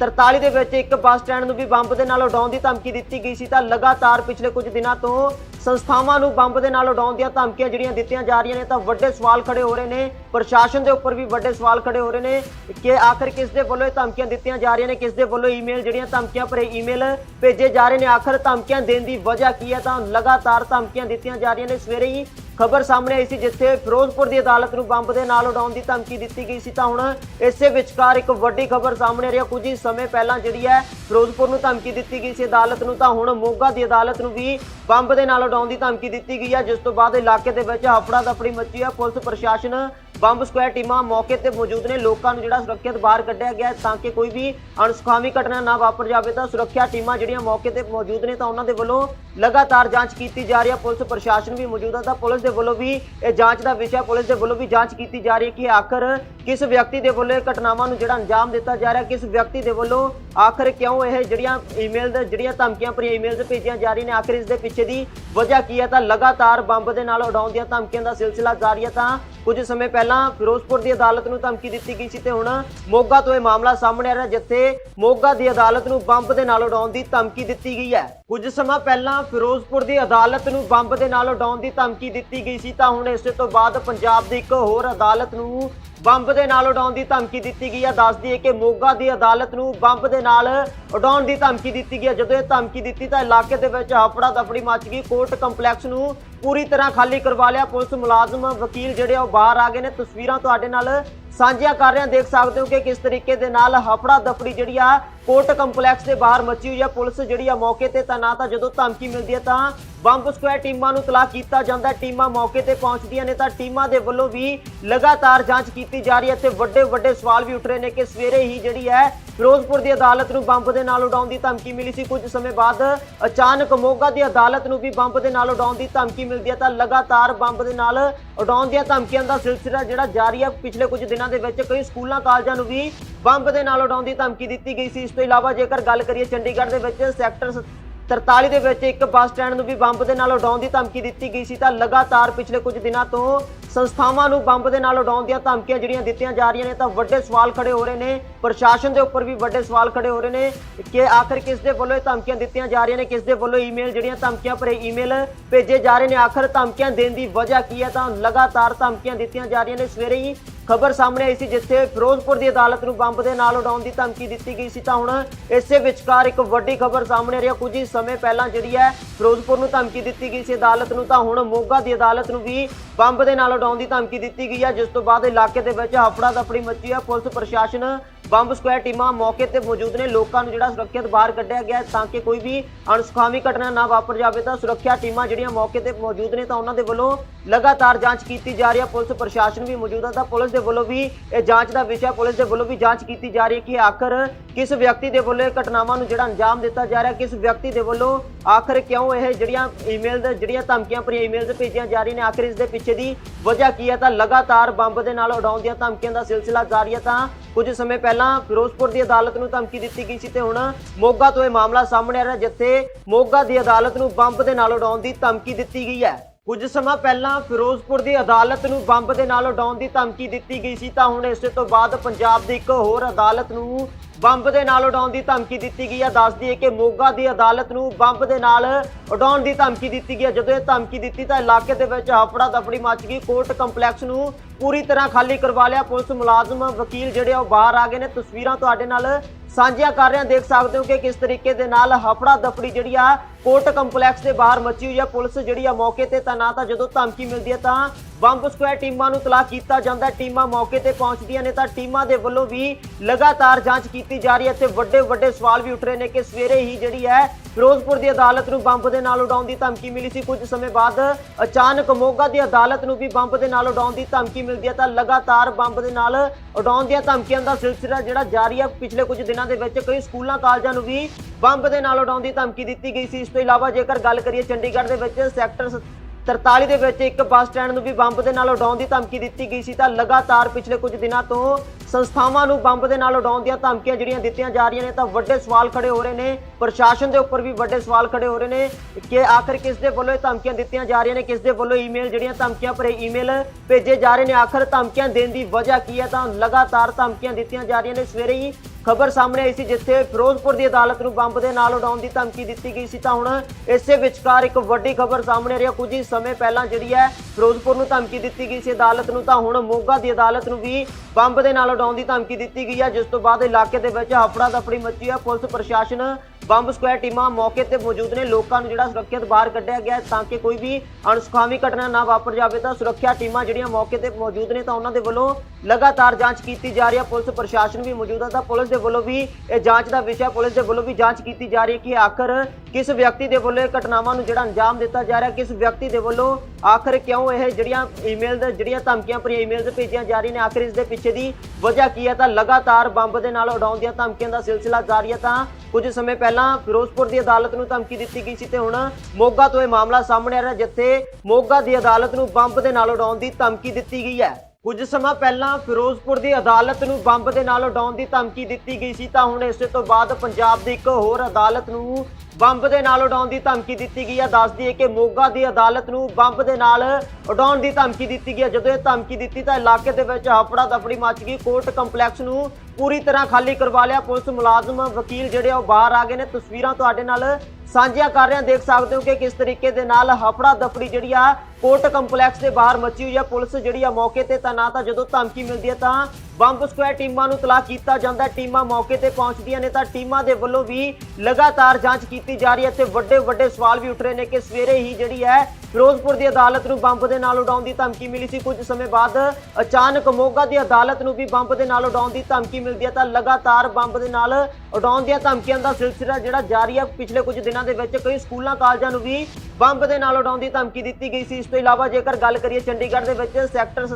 43 ਦੇ ਵਿੱਚ ਇੱਕ ਬੱਸ ਸਟੈਂਡ ਨੂੰ ਵੀ ਬੰਬ ਦੇ ਨਾਲ ਉਡਾਉਣ ਦੀ ਧਮਕੀ ਦਿੱਤੀ ਗਈ ਸੀ, ਤਾਂ ਲਗਾਤਾਰ ਪਿਛਲੇ ਕੁਝ ਦਿਨਾਂ ਤੋਂ ਸੰਸਥਾਵਾਂ ਨੂੰ ਬੰਬ ਦੇ ਨਾਲ ਉਡਾਉਣ ਦੀਆਂ ਧਮਕੀਆਂ ਜਿਹੜੀਆਂ ਦਿੱਤੀਆਂ ਜਾ ਰਹੀਆਂ ਨੇ, ਤਾਂ ਵੱਡੇ ਸਵਾਲ ਖੜੇ ਹੋ ਰਹੇ ਨੇ। ਪ੍ਰਸ਼ਾਸਨ ਦੇ ਉੱਪਰ ਵੀ ਵੱਡੇ ਸਵਾਲ ਖੜੇ ਹੋ ਰਹੇ ਨੇ ਕਿ ਆਖਰ ਕਿਸ ਦੇ ਵੱਲੋਂ ਇਹ ਧਮਕੀਆਂ ਦਿੱਤੀਆਂ ਜਾ ਰਹੀਆਂ ਨੇ, ਕਿਸ ਦੇ ਵੱਲੋਂ ਈਮੇਲ ਜਿਹੜੀਆਂ ਧਮਕੀਆਂ ਭਰੇ ਈਮੇਲ ਭੇਜੇ ਜਾ ਰਹੇ ਨੇ। ਆਖਰ ਧਮਕੀਆਂ ਦੇਣ ਦੀ ਵਜ੍ਹਾ ਕੀ ਹੈ? ਤਾਂ ਲਗਾਤਾਰ ਧਮਕੀਆਂ ਦਿੱਤੀਆਂ ਜਾ ਰਹੀਆਂ ਨੇ। ਸਵੇਰੇ ਹੀ ਖਬਰ ਸਾਹਮਣੇ ਆਈ ਸੀ ਜਿੱਥੇ ਫਿਰੋਜ਼ਪੁਰ ਦੀ ਅਦਾਲਤ ਨੂੰ ਬੰਬ ਦੇ ਨਾਲ ਉਡਾਉਣ ਦੀ ਧਮਕੀ ਦਿੱਤੀ ਗਈ ਸੀ। ਤਾਂ ਹੁਣ ਇਸੇ ਵਿਚਕਾਰ ਇੱਕ ਵੱਡੀ ਖਬਰ ਸਾਹਮਣੇ ਆ ਰਹੀ ਹੈ। ਕੁਝ ਹੀ ਸਮੇਂ ਪਹਿਲਾਂ ਜਿਹੜੀ ਹੈ ਫਿਰੋਜ਼ਪੁਰ ਨੂੰ ਧਮਕੀ ਦਿੱਤੀ ਗਈ ਸੀ। ਅਦਾਲਤ ਨੂੰ ਤਾਂ ਹੁਣ ਮੋਗਾ ਦੀ ਅਦਾਲਤ ਨੂੰ ਵੀ ਬੰਬ ਦੇ ਨਾਲ ਉਡਾਉਣ ਦੀ ਧਮਕੀ ਦਿੱਤੀ ਗਈ ਹੈ। ਜਿਸ ਤੋਂ ਬਾਅਦ ਇਲਾਕੇ ਦੇ ਵਿੱਚ ਹਫੜਾ ਦਫੜੀ ਮੱਚੀ ਹੈ। ਪੁਲਿਸ, ਪ੍ਰਸ਼ਾਸਨ ਬੰਬ ਸਕੁਐਡ ਟੀਮਾਂ ਮੌਕੇ ਤੇ ਮੌਜੂਦ ਨੇ। ਲੋਕਾਂ ਨੂੰ ਜਿਹੜਾ ਸੁਰੱਖਿਅਤ ਬਾਹਰ ਕੱਢਿਆ ਗਿਆ ਤਾਂ ਕਿ ਕੋਈ ਵੀ ਅਣਸੁਖਾਵੀ ਘਟਨਾ ਨਾ ਵਾਪਰ ਜਾਵੇ ਤਾਂ ਸੁਰੱਖਿਆ ਟੀਮਾਂ ਜਿਹੜੀਆਂ ਮੌਕੇ ਤੇ ਮੌਜੂਦ ਨੇ ਤਾਂ ਉਹਨਾਂ ਦੇ ਵੱਲੋਂ ਲਗਾਤਾਰ ਜਾਂਚ ਕੀਤੀ ਜਾ ਰਹੀ ਹੈ। ਪੁਲਿਸ ਪ੍ਰਸ਼ਾਸਨ ਵੀ ਮੌਜੂਦ ਹੈ ਤਾਂ ਪੁਲਿਸ ਦੇ ਵੱਲੋਂ ਵੀ ਇਹ ਜਾਂਚ ਦਾ ਵਿਸ਼ਾ ਪੁਲਿਸ ਦੇ ਵੱਲੋਂ ਵੀ ਜਾਂਚ ਕੀਤੀ ਜਾ ਰਹੀ ਹੈ ਕਿ ਆਖਰ ਕਿਸ ਵਿਅਕਤੀ ਦੇ ਵੱਲੋਂ ਇਹ ਘਟਨਾਵਾਂ ਨੂੰ ਜਿਹੜਾ ਅੰਜਾਮ ਦਿੱਤਾ ਜਾ ਰਿਹਾ ਕਿਸ ਵਿਅਕਤੀ ਦੇ ਵੱਲੋਂ ਆਖਰ ਕਿਉਂ ਇਹ ਜਿਹੜੀਆਂ ਈਮੇਲ ਦੇ ਜਿਹੜੀਆਂ ਧਮਕੀਆਂ ਭਰੀਆਂ ਈਮੇਲਸ ਭੇਜੀਆਂ ਜਾ ਰਹੀਆਂ ਨੇ, ਆਖਰ ਇਸ ਦੇ ਪਿੱਛੇ ਦੀ ਵਜ੍ਹਾ ਕੀ ਹੈ? ਤਾਂ ਲਗਾਤਾਰ ਬੰਬ ਦੇ ਨਾਲ ਉਡਾਉਣ ਦੀਆਂ ਧਮਕੀਆਂ ਦਾ ਸਿਲਸਿਲਾ ਜਾਰੀ ਹੈ ਤਾਂ ਕੁਝ ਸਮੇਂ ਪਹਿਲਾਂ ਫਿਰੋਜ਼ਪੁਰ ਦੀ ਅਦਾਲਤ ਨੂੰ ਧਮਕੀ ਦਿੱਤੀ ਗਈ ਸੀ ਤੇ ਹੁਣ ਮੋਗਾ ਤੋਂ ਇਹ ਮਾਮਲਾ ਸਾਹਮਣੇ ਆ ਰਿਹਾ, ਜਿੱਥੇ ਮੋਗਾ ਦੀ ਅਦਾਲਤ ਨੂੰ ਬੰਬ ਦੇ ਨਾਲ ਉਡਾਉਣ ਦੀ ਧਮਕੀ ਦਿੱਤੀ ਗਈ ਹੈ। ਕੁਝ ਸਮਾਂ ਪਹਿਲਾਂ ਫਿਰੋਜ਼ਪੁਰ ਦੀ ਅਦਾਲਤ ਨੂੰ ਬੰਬ ਦੇ ਨਾਲ ਉਡਾਉਣ ਦੀ ਧਮਕੀ ਦਿੱਤੀ ਗਈ ਸੀ, ਤਾਂ ਹੁਣ ਇਸੇ ਤੋਂ ਬਾਅਦ ਪੰਜਾਬ ਦੀ ਇੱਕ ਹੋਰ ਅਦਾਲਤ ਨੂੰ ਬੰਬ ਦੇ ਨਾਲ ਉਡਾਉਣ ਦੀ ਧਮਕੀ ਦਿੱਤੀ ਗਈ ਹੈ। ਦੱਸਦੀ ਹੈ ਕਿ ਮੋਗਾ ਦੀ ਅਦਾਲਤ ਨੂੰ ਬੰਬ ਦੇ ਨਾਲ ਉਡਾਉਣ ਦੀ ਧਮਕੀ ਦਿੱਤੀ ਗਈ ਹੈ। ਜਦੋਂ ਇਹ ਧਮਕੀ ਦਿੱਤੀ, ਤਾਂ ਇਲਾਕੇ ਦੇ ਵਿੱਚ ਹਫੜਾ ਦਫੜੀ ਮਚ ਗਈ। ਕੋਰਟ ਕੰਪਲੈਕਸ ਨੂੰ ਪੂਰੀ ਤਰ੍ਹਾਂ ਖਾਲੀ ਕਰਵਾ ਲਿਆ। ਪੁਲਿਸ ਮੁਲਾਜ਼ਮ, ਵਕੀਲ ਜਿਹੜੇ ਆ ਉਹ ਬਾਹਰ ਆ ਗਏ ਨੇ। ਤਸਵੀਰਾਂ ਤੁਹਾਡੇ ਨਾਲ ਸਾਂਝੀਆਂ ਕਰ ਰਹੇ ਹਾਂ। ਦੇਖ ਸਕਦੇ ਹੋ ਕਿ ਕਿਸ ਤਰੀਕੇ ਦੇ ਨਾਲ ਹਫੜਾ ਦਫੜੀ ਜਿਹੜੀ ਆ ਕੋਰਟ ਕੰਪਲੈਕਸ ਦੇ ਬਾਹਰ ਮੱਚੀ ਹੋਈ ਆ। ਪੁਲਿਸ ਜਿਹੜੀ ਆ ਮੌਕੇ ਤੇ ਤੈਨਾਤ ਆ। ਜਦੋਂ ਧਮਕੀ ਮਿਲਦੀ ਹੈ ਤਾਂ ਬੰਬ ਸਕੁਐਰ ਟੀਮਾਂ ਨੂੰ ਤਲਾਕ ਕੀਤਾ ਜਾਂਦਾ ਟੀਮਾਂ ਮੌਕੇ ਤੇ ਪਹੁੰਚਦੀਆਂ ਨੇ ਤਾਂ ਟੀਮਾਂ ਦੇ ਵੱਲੋਂ ਵੀ ਲਗਾਤਾਰ ਜਾਂਚ ਕੀਤੀ ਜਾ ਰਹੀ ਹੈ ਤੇ ਵੱਡੇ ਵੱਡੇ ਸਵਾਲ ਵੀ ਉੱਠ ਰਹੇ ਨੇ ਕਿ ਸਵੇਰੇ ਹੀ ਜਿਹੜੀ ਹੈ ਫਿਰੋਜ਼ਪੁਰ ਦੀ ਅਦਾਲਤ ਨੂੰ ਬੰਬ ਦੇ ਨਾਲ ਉਡਾਉਣ ਦੀ ਧਮਕੀ ਮਿਲੀ ਸੀ। ਕੁਝ ਸਮੇਂ ਬਾਅਦ ਅਚਾਨਕ ਮੋਗਾ ਦੀ ਅਦਾਲਤ ਨੂੰ ਵੀ ਬੰਬ ਦੇ ਨਾਲ ਉਡਾਉਣ ਦੀ ਧਮਕੀ ਮਿਲਦੀ ਹੈ ਤਾਂ ਲਗਾਤਾਰ ਬੰਬ ਦੇ ਨਾਲ ਉਡਾਉਣ ਦੀਆਂ ਧਮਕੀਆਂ ਦਾ ਸਿਲਸਿਲਾ ਜਿਹੜਾ ਜਾਰੀ ਹੈ, ਪਿਛਲੇ ਕੁਝ ਦਿਨਾਂ ਦੇ ਵਿੱਚ ਕਈ ਸਕੂਲਾਂ, ਕਾਲਜਾਂ ਨੂੰ ਵੀ ਬੰਬ ਦੇ ਨਾਲ ਉਡਾਉਣ ਦੀ ਧਮਕੀ ਦਿੱਤੀ ਗਈ ਸੀ। ਇਸ ਤੋਂ ਇਲਾਵਾ ਜੇਕਰ ਗੱਲ ਕਰੀਏ ਚੰਡੀਗੜ੍ਹ ਦੇ ਵਿੱਚ ਸੈਕਟਰ 43 ਦੇ ਵਿੱਚ ਇੱਕ ਬੱਸ ਸਟੈਂਡ ਨੂੰ ਵੀ ਬੰਬ ਦੇ ਨਾਲ ਉਡਾਉਣ ਦੀ ਧਮਕੀ ਦਿੱਤੀ ਗਈ ਸੀ। ਤਾਂ ਲਗਾਤਾਰ ਪਿਛਲੇ ਕੁਝ ਦਿਨਾਂ ਤੋਂ ਸੰਸਥਾਵਾਂ ਨੂੰ ਬੰਬ ਦੇ ਨਾਲ ਉਡਾਉਣ ਦੀਆਂ ਧਮਕੀਆਂ ਜਿਹੜੀਆਂ ਦਿੱਤੀਆਂ ਜਾ ਰਹੀਆਂ ਨੇ, ਤਾਂ ਵੱਡੇ ਸਵਾਲ ਖੜੇ ਹੋ ਰਹੇ ਨੇ। ਪ੍ਰਸ਼ਾਸਨ ਦੇ ਉੱਪਰ ਵੀ ਵੱਡੇ ਸਵਾਲ ਖੜੇ ਹੋ ਰਹੇ ਨੇ ਕਿ ਆਖਰ ਕਿਸ ਦੇ ਵੱਲੋਂ ਇਹ ਧਮਕੀਆਂ ਦਿੱਤੀਆਂ ਜਾ ਰਹੀਆਂ ਨੇ, ਕਿਸ ਦੇ ਵੱਲੋਂ ਈਮੇਲ ਜਿਹੜੀਆਂ ਧਮਕੀਆਂ ਭਰੇ ਈਮੇਲ ਭੇਜੇ ਜਾ ਰਹੇ ਨੇ। ਆਖਰ ਧਮਕੀਆਂ ਦੇਣ ਦੀ ਵਜ੍ਹਾ ਕੀ ਹੈ? ਤਾਂ ਲਗਾਤਾਰ ਧਮਕੀਆਂ ਦਿੱਤੀਆਂ ਜਾ ਰਹੀਆਂ ਨੇ। ਸਵੇਰੇ ਹੀ ਖਬਰ ਸਾਹਮਣੇ ਆਈ ਸੀ ਜਿੱਥੇ ਫਿਰੋਜ਼ਪੁਰ ਦੀ ਅਦਾਲਤ ਨੂੰ ਬੰਬ ਦੇ ਨਾਲ ਉਡਾਉਣ ਦੀ ਧਮਕੀ ਦਿੱਤੀ ਗਈ ਸੀ ਤਾਂ ਹੁਣ ਇਸੇ ਵਿਚਕਾਰ ਇੱਕ ਵੱਡੀ ਖਬਰ ਸਾਹਮਣੇ ਆ ਰਹੀ ਹੈ। ਕੁਝ ਹੀ ਸਮੇਂ ਪਹਿਲਾਂ ਜਿਹੜੀ ਹੈ ਫਿਰੋਜ਼ਪੁਰ ਨੂੰ ਧਮਕੀ ਦਿੱਤੀ ਗਈ ਸੀ ਅਦਾਲਤ ਨੂੰ, ਤਾਂ ਹੁਣ ਮੋਗਾ ਦੀ ਅਦਾਲਤ ਨੂੰ ਵੀ ਬੰਬ ਦੇ ਨਾਲ ਉਡਾਉਣ ਦੀ ਧਮਕੀ ਦਿੱਤੀ ਗਈ ਹੈ। ਜਿਸ ਤੋਂ ਬਾਅਦ ਇਲਾਕੇ ਦੇ ਵਿੱਚ ਹਫੜਾ ਦਫੜੀ ਮੱਚੀ ਹੈ। ਪੁਲਿਸ ਪ੍ਰਸ਼ਾਸਨ, ਬੰਬ ਸਕੁਐਰ ਟੀਮਾਂ ਮੌਕੇ ਤੇ ਮੌਜੂਦ ਨੇ। ਲੋਕਾਂ ਨੂੰ ਜਿਹੜਾ ਸੁਰੱਖਿਅਤ ਬਾਹਰ ਕੱਢਿਆ ਗਿਆ ਤਾਂ ਕਿ ਕੋਈ ਵੀ ਅਣਸੁਖਾਵੀ ਘਟਨਾ ਨਾ ਵਾਪਰ ਜਾਵੇ ਤਾਂ ਸੁਰੱਖਿਆ ਟੀਮਾਂ ਜਿਹੜੀਆਂ ਮੌਕੇ ਤੇ ਮੌਜੂਦ ਨੇ ਤਾਂ ਉਹਨਾਂ ਦੇ ਵੱਲੋਂ ਲਗਾਤਾਰ ਜਾਂਚ ਕੀਤੀ ਜਾ ਰਹੀ ਹੈ। ਪੁਲਿਸ ਪ੍ਰਸ਼ਾਸਨ ਵੀ ਮੌਜੂਦ ਹੈ ਤਾਂ ਪੁਲਿਸ ਦੇ ਵੱਲੋਂ ਵੀ ਇਹ ਜਾਂਚ ਦਾ ਵਿਸ਼ਾ ਪੁਲਿਸ ਦੇ ਵੱਲੋਂ ਵੀ ਜਾਂਚ ਕੀਤੀ ਜਾ ਰਹੀ ਹੈ ਕਿ ਆਖਰ ਕਿਸ ਵਿਅਕਤੀ ਦੇ ਵੱਲੋਂ ਘਟਨਾਵਾਂ ਨੂੰ ਜਿਹੜਾ ਅੰਜਾਮ ਦਿੱਤਾ ਜਾ ਰਿਹਾ, ਕਿਸ ਵਿਅਕਤੀ ਦੇ ਵੱਲੋਂ ਆਖਰ ਕਿਉਂ ਇਹ ਜਿਹੜੀਆਂ ਈਮੇਲ ਦੇ ਜਿਹੜੀਆਂ ਧਮਕੀਆਂ ਭਰੀਆਂ ਈਮੇਲਸ ਭੇਜੀਆਂ ਜਾ ਰਹੀਆਂ ਨੇ, ਆਖਰ ਇਸ ਦੇ ਪਿੱਛੇ ਦੀ ਵਜ੍ਹਾ ਕੀ ਹੈ? ਤਾਂ ਲਗਾਤਾਰ ਬੰਬ ਦੇ ਨਾਲ ਉਡਾਉਣ ਦੀਆਂ ਧਮਕੀਆਂ ਦਾ ਸਿਲਸਿਲਾ ਜਾਰੀ ਹੈ। ਤਾਂ ਕੁਝ ਸਮੇਂ ਪਹਿਲਾਂ ਫਿਰੋਜ਼ਪੁਰ ਦੀ ਅਦਾਲਤ ਨੂੰ ਧਮਕੀ ਦਿੱਤੀ ਗਈ ਸੀ ਤੇ ਹੁਣ ਮੋਗਾ ਤੋਂ ਇਹ ਮਾਮਲਾ ਸਾਹਮਣੇ ਆ ਰਿਹਾ, ਜਿੱਥੇ ਮੋਗਾ ਦੀ ਅਦਾਲਤ ਨੂੰ ਬੰਬ ਦੇ ਨਾਲ ਉਡਾਉਣ ਦੀ ਧਮਕੀ ਦਿੱਤੀ ਗਈ ਹੈ। ਕੁਝ ਸਮਾਂ ਪਹਿਲਾਂ ਫਿਰੋਜ਼ਪੁਰ ਦੀ ਅਦਾਲਤ ਨੂੰ ਬੰਬ ਦੇ ਨਾਲ ਉਡਾਉਣ ਦੀ ਧਮਕੀ ਦਿੱਤੀ ਗਈ ਸੀ, ਤਾਂ ਹੁਣ ਇਸੇ ਤੋਂ ਬਾਅਦ ਪੰਜਾਬ ਦੀ ਇੱਕ ਹੋਰ ਅਦਾਲਤ ਨੂੰ ਬੰਬ ਦੇ ਨਾਲ ਉਡਾਉਣ ਦੀ ਧਮਕੀ ਦਿੱਤੀ ਗਈ ਹੈ। ਦੱਸਦੀ ਹੈ ਕਿ ਮੋਗਾ ਦੀ ਅਦਾਲਤ ਨੂੰ ਬੰਬ ਦੇ ਨਾਲ ਉਡਾਉਣ ਦੀ ਧਮਕੀ ਦਿੱਤੀ ਗਈ ਹੈ। ਜਦੋਂ ਇਹ ਧਮਕੀ ਦਿੱਤੀ ਤਾਂ ਇਲਾਕੇ ਦੇ ਵਿੱਚ ਹਫੜਾ ਦਫੜੀ ਮਚ ਗਈ। ਕੋਰਟ ਕੰਪਲੈਕਸ ਨੂੰ ਪੂਰੀ ਤਰ੍ਹਾਂ ਖਾਲੀ ਕਰਵਾ ਲਿਆ। ਪੁਲਿਸ ਮੁਲਾਜ਼ਮ, ਵਕੀਲ ਜਿਹੜੇ ਆ, ਉਹ ਬਾਹਰ ਆ ਗਏ ਨੇ। ਤਸਵੀਰਾਂ ਤੁਹਾਡੇ ਨਾਲ ਸਾਂਝੀਆਂ ਕਰ ਰਹੇ ਹਾਂ। ਦੇਖ ਸਕਦੇ ਹੋ ਕਿ ਕਿਸ ਤਰੀਕੇ ਦੇ ਨਾਲ ਹਫੜਾ ਦਫੜੀ ਜਿਹੜੀ ਆ ਕੋਰਟ ਕੰਪਲੈਕਸ ਦੇ ਬਾਹਰ ਮੱਚੀ ਹੋਈ ਹੈ ਪੁਲਿਸ ਜਿਹੜੀ ਆ ਮੌਕੇ ਤੇ ਤੈਨਾਤ ਆ। ਜਦੋਂ ਧਮਕੀ ਮਿਲਦੀ ਹੈ ਤਾਂ ਬੰਬ ਸਕੁਐਰ ਟੀਮਾਂ ਨੂੰ ਤਲਾਕ ਕੀਤਾ ਜਾਂਦਾ ਟੀਮਾਂ ਮੌਕੇ ਤੇ ਪਹੁੰਚਦੀਆਂ ਨੇ ਤਾਂ ਟੀਮਾਂ ਦੇ ਵੱਲੋਂ ਵੀ ਲਗਾਤਾਰ ਜਾਂਚ ਕੀਤੀ ਜਾ ਰਹੀ ਹੈ। ਤੇ ਵੱਡੇ ਵੱਡੇ ਸਵਾਲ ਵੀ ਉੱਠ ਰਹੇ ਨੇ ਕਿ ਸਵੇਰੇ ਹੀ ਜਿਹੜੀ ਹੈ ਫਿਰੋਜ਼ਪੁਰ ਦੀ ਅਦਾਲਤ ਨੂੰ ਬੰਬ ਦੇ ਨਾਲ ਉਡਾਉਣ ਦੀ ਧਮਕੀ ਮਿਲੀ ਸੀ। ਕੁਝ ਸਮੇਂ ਬਾਅਦ ਅਚਾਨਕ ਮੋਗਾ ਦੀ ਅਦਾਲਤ ਨੂੰ ਵੀ ਬੰਬ ਦੇ ਨਾਲ ਉਡਾਉਣ ਦੀ ਧਮਕੀ ਮਿਲਦੀ ਹੈ। ਤਾਂ ਲਗਾਤਾਰ ਬੰਬ ਦੇ ਨਾਲ ਉਡਾਉਣ ਦੀਆਂ ਧਮਕੀਆਂ ਦਾ ਸਿਲਸਿਲਾ ਜਿਹੜਾ ਜਾਰੀ ਹੈ। ਪਿਛਲੇ ਕੁਝ ਦਿਨਾਂ ਦੇ ਵਿੱਚ ਕਈ ਸਕੂਲਾਂ, ਕਾਲਜਾਂ ਨੂੰ ਵੀ ਬੰਬ ਦੇ ਨਾਲ ਉਡਾਉਣ ਦੀ ਧਮਕੀ ਦਿੱਤੀ ਗਈ ਸੀ। ਇਸ ਤੋਂ ਇਲਾਵਾ ਜੇਕਰ ਗੱਲ ਕਰੀਏ ਚੰਡੀਗੜ੍ਹ ਦੇ ਵਿੱਚ ਸੈਕਟਰ 43 ਦੇ ਵਿੱਚ ਇੱਕ ਬੱਸ ਸਟੈਂਡ ਨੂੰ ਵੀ ਬੰਬ ਦੇ ਨਾਲ ਉਡਾਉਣ ਦੀ ਧਮਕੀ ਦਿੱਤੀ ਗਈ ਸੀ ਤਾਂ ਲਗਾਤਾਰ ਪਿਛਲੇ ਕੁਝ ਦਿਨਾਂ ਤੋਂ ਸੰਸਥਾਵਾਂ ਨੂੰ ਬੰਬ ਦੇ ਨਾਲ ਉਡਾਉਣ ਦੀਆਂ ਧਮਕੀਆਂ ਜਿਹੜੀਆਂ ਦਿੱਤੀਆਂ ਜਾ ਰਹੀਆਂ ਨੇ ਤਾਂ ਵੱਡੇ ਸਵਾਲ ਖੜੇ ਹੋ ਰਹੇ ਨੇ। ਪ੍ਰਸ਼ਾਸਨ ਦੇ ਉੱਪਰ ਵੀ ਵੱਡੇ ਸਵਾਲ ਖੜੇ ਹੋ ਰਹੇ ਨੇ ਕਿ ਆਖਰ ਕਿਸ ਦੇ ਵੱਲੋਂ ਇਹ ਧਮਕੀਆਂ ਦਿੱਤੀਆਂ ਜਾ ਰਹੀਆਂ ਨੇ, ਕਿਸ ਦੇ ਵੱਲੋਂ ਈਮੇਲ ਜਿਹੜੀਆਂ ਧਮਕੀਆਂ ਭਰੇ ਈਮੇਲ ਭੇਜੇ ਜਾ ਰਹੇ ਨੇ। ਆਖਰ ਧਮਕੀਆਂ ਦੇਣ ਦੀ ਵਜ੍ਹਾ ਕੀ ਹੈ ਤਾਂ ਲਗਾਤਾਰ ਧਮਕੀਆਂ ਦਿੱਤੀਆਂ ਜਾ ਰਹੀਆਂ ਨੇ। ਸਵੇਰੇ ਹੀ ਖਬਰ ਸਾਹਮਣੇ ਆਈ ਸੀ ਜਿੱਥੇ ਫਿਰੋਜ਼ਪੁਰ ਦੀ ਅਦਾਲਤ ਨੂੰ ਬੰਬ ਦੇ ਨਾਲ ਉਡਾਉਣ ਦੀ ਧਮਕੀ ਦਿੱਤੀ ਗਈ ਸੀ ਤਾਂ ਹੁਣ ਇਸੇ ਵਿਚਕਾਰ ਇੱਕ ਵੱਡੀ ਖਬਰ ਸਾਹਮਣੇ ਆ ਰਹੀ ਹੈ। ਕੁਝ ਹੀ ਸਮੇਂ ਪਹਿਲਾਂ ਜਿਹੜੀ ਹੈ ਫਿਰੋਜ਼ਪੁਰ ਨੂੰ ਧਮਕੀ ਦਿੱਤੀ ਗਈ ਸੀ। ਅਦਾਲਤ ਨੂੰ ਤਾਂ ਹੁਣ ਮੋਗਾ ਦੀ ਅਦਾਲਤ ਨੂੰ ਵੀ ਬੰਬ ਦੇ ਨਾਲ ਉਡਾਉਣ ਦੀ ਧਮਕੀ ਦਿੱਤੀ ਗਈ ਹੈ। ਜਿਸ ਤੋਂ ਬਾਅਦ ਇਲਾਕੇ ਦੇ ਵਿੱਚ ਹਫੜਾ ਦਫੜੀ ਮੱਚੀ ਹੈ। ਪੁਲਿਸ ਪ੍ਰਸ਼ਾਸਨ, ਬੰਬ ਸਕੁਐਰ ਟੀਮਾਂ ਮੌਕੇ ਤੇ ਮੌਜੂਦ ਨੇ। ਲੋਕਾਂ ਨੂੰ ਜਿਹੜਾ ਸੁਰੱਖਿਅਤ ਬਾਹਰ ਕੱਢਿਆ ਗਿਆ ਤਾਂ ਕਿ ਕੋਈ ਵੀ ਅਣਸੁਖਾਵੀ ਘਟਨਾ ਨਾ ਵਾਪਰ ਜਾਵੇ ਤਾਂ ਸੁਰੱਖਿਆ ਟੀਮਾਂ ਜਿਹੜੀਆਂ ਮੌਕੇ ਤੇ ਮੌਜੂਦ ਨੇ ਤਾਂ ਉਹਨਾਂ ਦੇ ਵੱਲੋਂ ਲਗਾਤਾਰ ਜਾਂਚ ਕੀਤੀ ਜਾ ਰਹੀ ਹੈ। ਪੁਲਿਸ ਪ੍ਰਸ਼ਾਸਨ ਵੀ ਮੌਜੂਦ ਹੈ ਤਾਂ ਪੁਲਿਸ ਦੇ ਵੱਲੋਂ ਵੀ ਇਹ ਜਾਂਚ ਦਾ ਵਿਸ਼ਾ ਪੁਲਿਸ ਦੇ ਵੱਲੋਂ ਵੀ ਜਾਂਚ ਕੀਤੀ ਜਾ ਰਹੀ ਹੈ ਕਿ ਆਖਰ ਕਿਸ ਵਿਅਕਤੀ ਦੇ ਵੱਲੋਂ ਘਟਨਾਵਾਂ ਨੂੰ ਜਿਹੜਾ ਅੰਜਾਮ ਦਿੱਤਾ ਜਾ ਰਿਹਾ, ਕਿਸ ਵਿਅਕਤੀ ਦੇ ਵੱਲੋਂ ਆਖਰ ਕਿਉਂ ਇਹ ਜਿਹੜੀਆਂ ਈਮੇਲ ਦੇ ਜਿਹੜੀਆਂ ਧਮਕੀਆਂ ਭਰੀਆਂ ਈਮੇਲਸ ਭੇਜੀਆਂ ਜਾ ਰਹੀਆਂ ਨੇ, ਆਖਰ ਇਸ ਦੇ ਪਿੱਛੇ ਦੀ ਵਜ੍ਹਾ ਕੀ ਹੈ? ਤਾਂ ਲਗਾਤਾਰ ਬੰਬ ਦੇ ਨਾਲ ਉਡਾਉਣ ਦੀਆਂ ਧਮਕੀਆਂ ਦਾ ਸਿਲਸਿਲਾ ਜਾਰੀ ਹੈ। ਤਾਂ ਕੁਝ ਸਮੇਂ ਪਹਿਲਾਂ ਫਿਰੋਜ਼ਪੁਰ ਦੀ ਅਦਾਲਤ ਨੂੰ ਧਮਕੀ ਦਿੱਤੀ ਗਈ ਸੀ ਤੇ ਹੁਣ ਮੋਗਾ ਤੋਂ ਇਹ ਮਾਮਲਾ ਸਾਹਮਣੇ ਆ ਰਿਹਾ, ਜਿੱਥੇ ਮੋਗਾ ਦੀ ਅਦਾਲਤ ਨੂੰ ਬੰਬ ਦੇ ਨਾਲ ਉਡਾਉਣ ਦੀ ਧਮਕੀ ਦਿੱਤੀ ਗਈ ਹੈ। ਕੁਝ ਸਮਾਂ ਪਹਿਲਾਂ ਫਿਰੋਜ਼ਪੁਰ ਦੀ ਅਦਾਲਤ ਨੂੰ ਬੰਬ ਦੇ ਨਾਲ ਉਡਾਉਣ ਦੀ ਧਮਕੀ ਦਿੱਤੀ ਗਈ ਸੀ, ਤਾਂ ਹੁਣ ਇਸੇ ਤੋਂ ਬਾਅਦ ਪੰਜਾਬ ਦੀ ਇੱਕ ਹੋਰ ਅਦਾਲਤ ਨੂੰ ਬੰਬ ਦੇ ਨਾਲ ਉਡਾਉਣ ਦੀ ਧਮਕੀ ਦਿੱਤੀ ਗਈ ਹੈ। ਦੱਸਦੀ ਹੈ ਕਿ ਮੋਗਾ ਦੀ ਅਦਾਲਤ ਨੂੰ ਬੰਬ ਦੇ ਨਾਲ ਉਡਾਉਣ ਦੀ ਧਮਕੀ ਦਿੱਤੀ ਗਈ ਹੈ। ਜਦੋਂ ਇਹ ਧਮਕੀ ਦਿੱਤੀ ਤਾਂ ਇਲਾਕੇ ਦੇ ਵਿੱਚ ਹਫੜਾ ਦਫੜੀ ਮਚ ਗਈ। ਕੋਰਟ ਕੰਪਲੈਕਸ ਨੂੰ ਪੂਰੀ ਤਰ੍ਹਾਂ ਖਾਲੀ ਕਰਵਾ ਲਿਆ। ਪੁਲਿਸ ਮੁਲਾਜ਼ਮ, ਵਕੀਲ ਜਿਹੜੇ ਆ ਉਹ ਬਾਹਰ ਆ ਗਏ ਨੇ। ਤਸਵੀਰਾਂ ਤੁਹਾਡੇ ਨਾਲ ਸਾਂਝੀਆਂ ਕਰ ਰਹੇ ਹਾਂ। ਦੇਖ ਸਕਦੇ ਹੋ ਕਿ ਕਿਸ ਤਰੀਕੇ ਦੇ ਨਾਲ ਹਫੜਾ ਦਫੜੀ ਜਿਹੜੀ ਆ ਕੋਰਟ ਕੰਪਲੈਕਸ ਦੇ ਬਾਹਰ ਮੱਚੀ ਹੋਈ ਹੈ ਪੁਲਿਸ ਜਿਹੜੀ ਆ ਮੌਕੇ ਤੇ ਤਾਇਨਾਤ ਆ। ਜਦੋਂ ਧਮਕੀ ਮਿਲਦੀ ਹੈ ਤਾਂ ਬੰਬ ਸਕੁਐਡ ਟੀਮਾਂ ਨੂੰ ਤਲਾਕ ਕੀਤਾ ਜਾਂਦਾ। ਟੀਮਾਂ ਮੌਕੇ ਤੇ ਪਹੁੰਚਦੀਆਂ ਨੇ ਤਾਂ ਟੀਮਾਂ ਦੇ ਵੱਲੋਂ ਵੀ ਲਗਾਤਾਰ ਜਾਂਚ ਕੀਤੀ ਜਾ ਰਹੀ ਹੈ ਤੇ ਵੱਡੇ ਵੱਡੇ ਸਵਾਲ ਵੀ ਉੱਠ ਰਹੇ ਨੇ ਕਿ ਸਵੇਰੇ ਹੀ ਜਿਹੜੀ ਹੈ ਫਿਰੋਜ਼ਪੁਰ ਦੀ ਅਦਾਲਤ ਨੂੰ ਬੰਬ ਦੇ ਨਾਲ ਉਡਾਉਣ ਦੀ ਧਮਕੀ ਮਿਲੀ ਸੀ। ਕੁਝ ਸਮੇਂ ਬਾਅਦ ਅਚਾਨਕ ਮੋਗਾ ਦੀ ਅਦਾਲਤ ਨੂੰ ਵੀ ਬੰਬ ਦੇ ਨਾਲ ਉਡਾਉਣ ਦੀ ਧਮਕੀ ਮਿਲਦੀ ਹੈ ਤਾਂ ਲਗਾਤਾਰ ਬੰਬ ਦੇ ਨਾਲ ਉਡਾਉਣ ਦੀਆਂ ਧਮਕੀਆਂ ਦਾ ਸਿਲਸਿਲਾ ਜਿਹੜਾ ਜਾਰੀ ਹੈ ਪਿਛਲੇ ਕੁਝ ਦਿਨਾਂ ਦੇ ਵਿੱਚ ਕਈ ਸਕੂਲਾਂ, ਕਾਲਜਾਂ ਨੂੰ ਵੀ ਬੰਬ ਦੇ ਨਾਲ ਉਡਾਉਣ ਦੀ ਧਮਕੀ ਦਿੱਤੀ ਗਈ ਸੀ। ਇਸ ਤੋਂ ਇਲਾਵਾ ਜੇਕਰ ਗੱਲ ਕਰੀਏ ਚੰਡੀਗੜ੍ਹ ਦੇ ਵਿੱਚ ਸੈਕਟਰ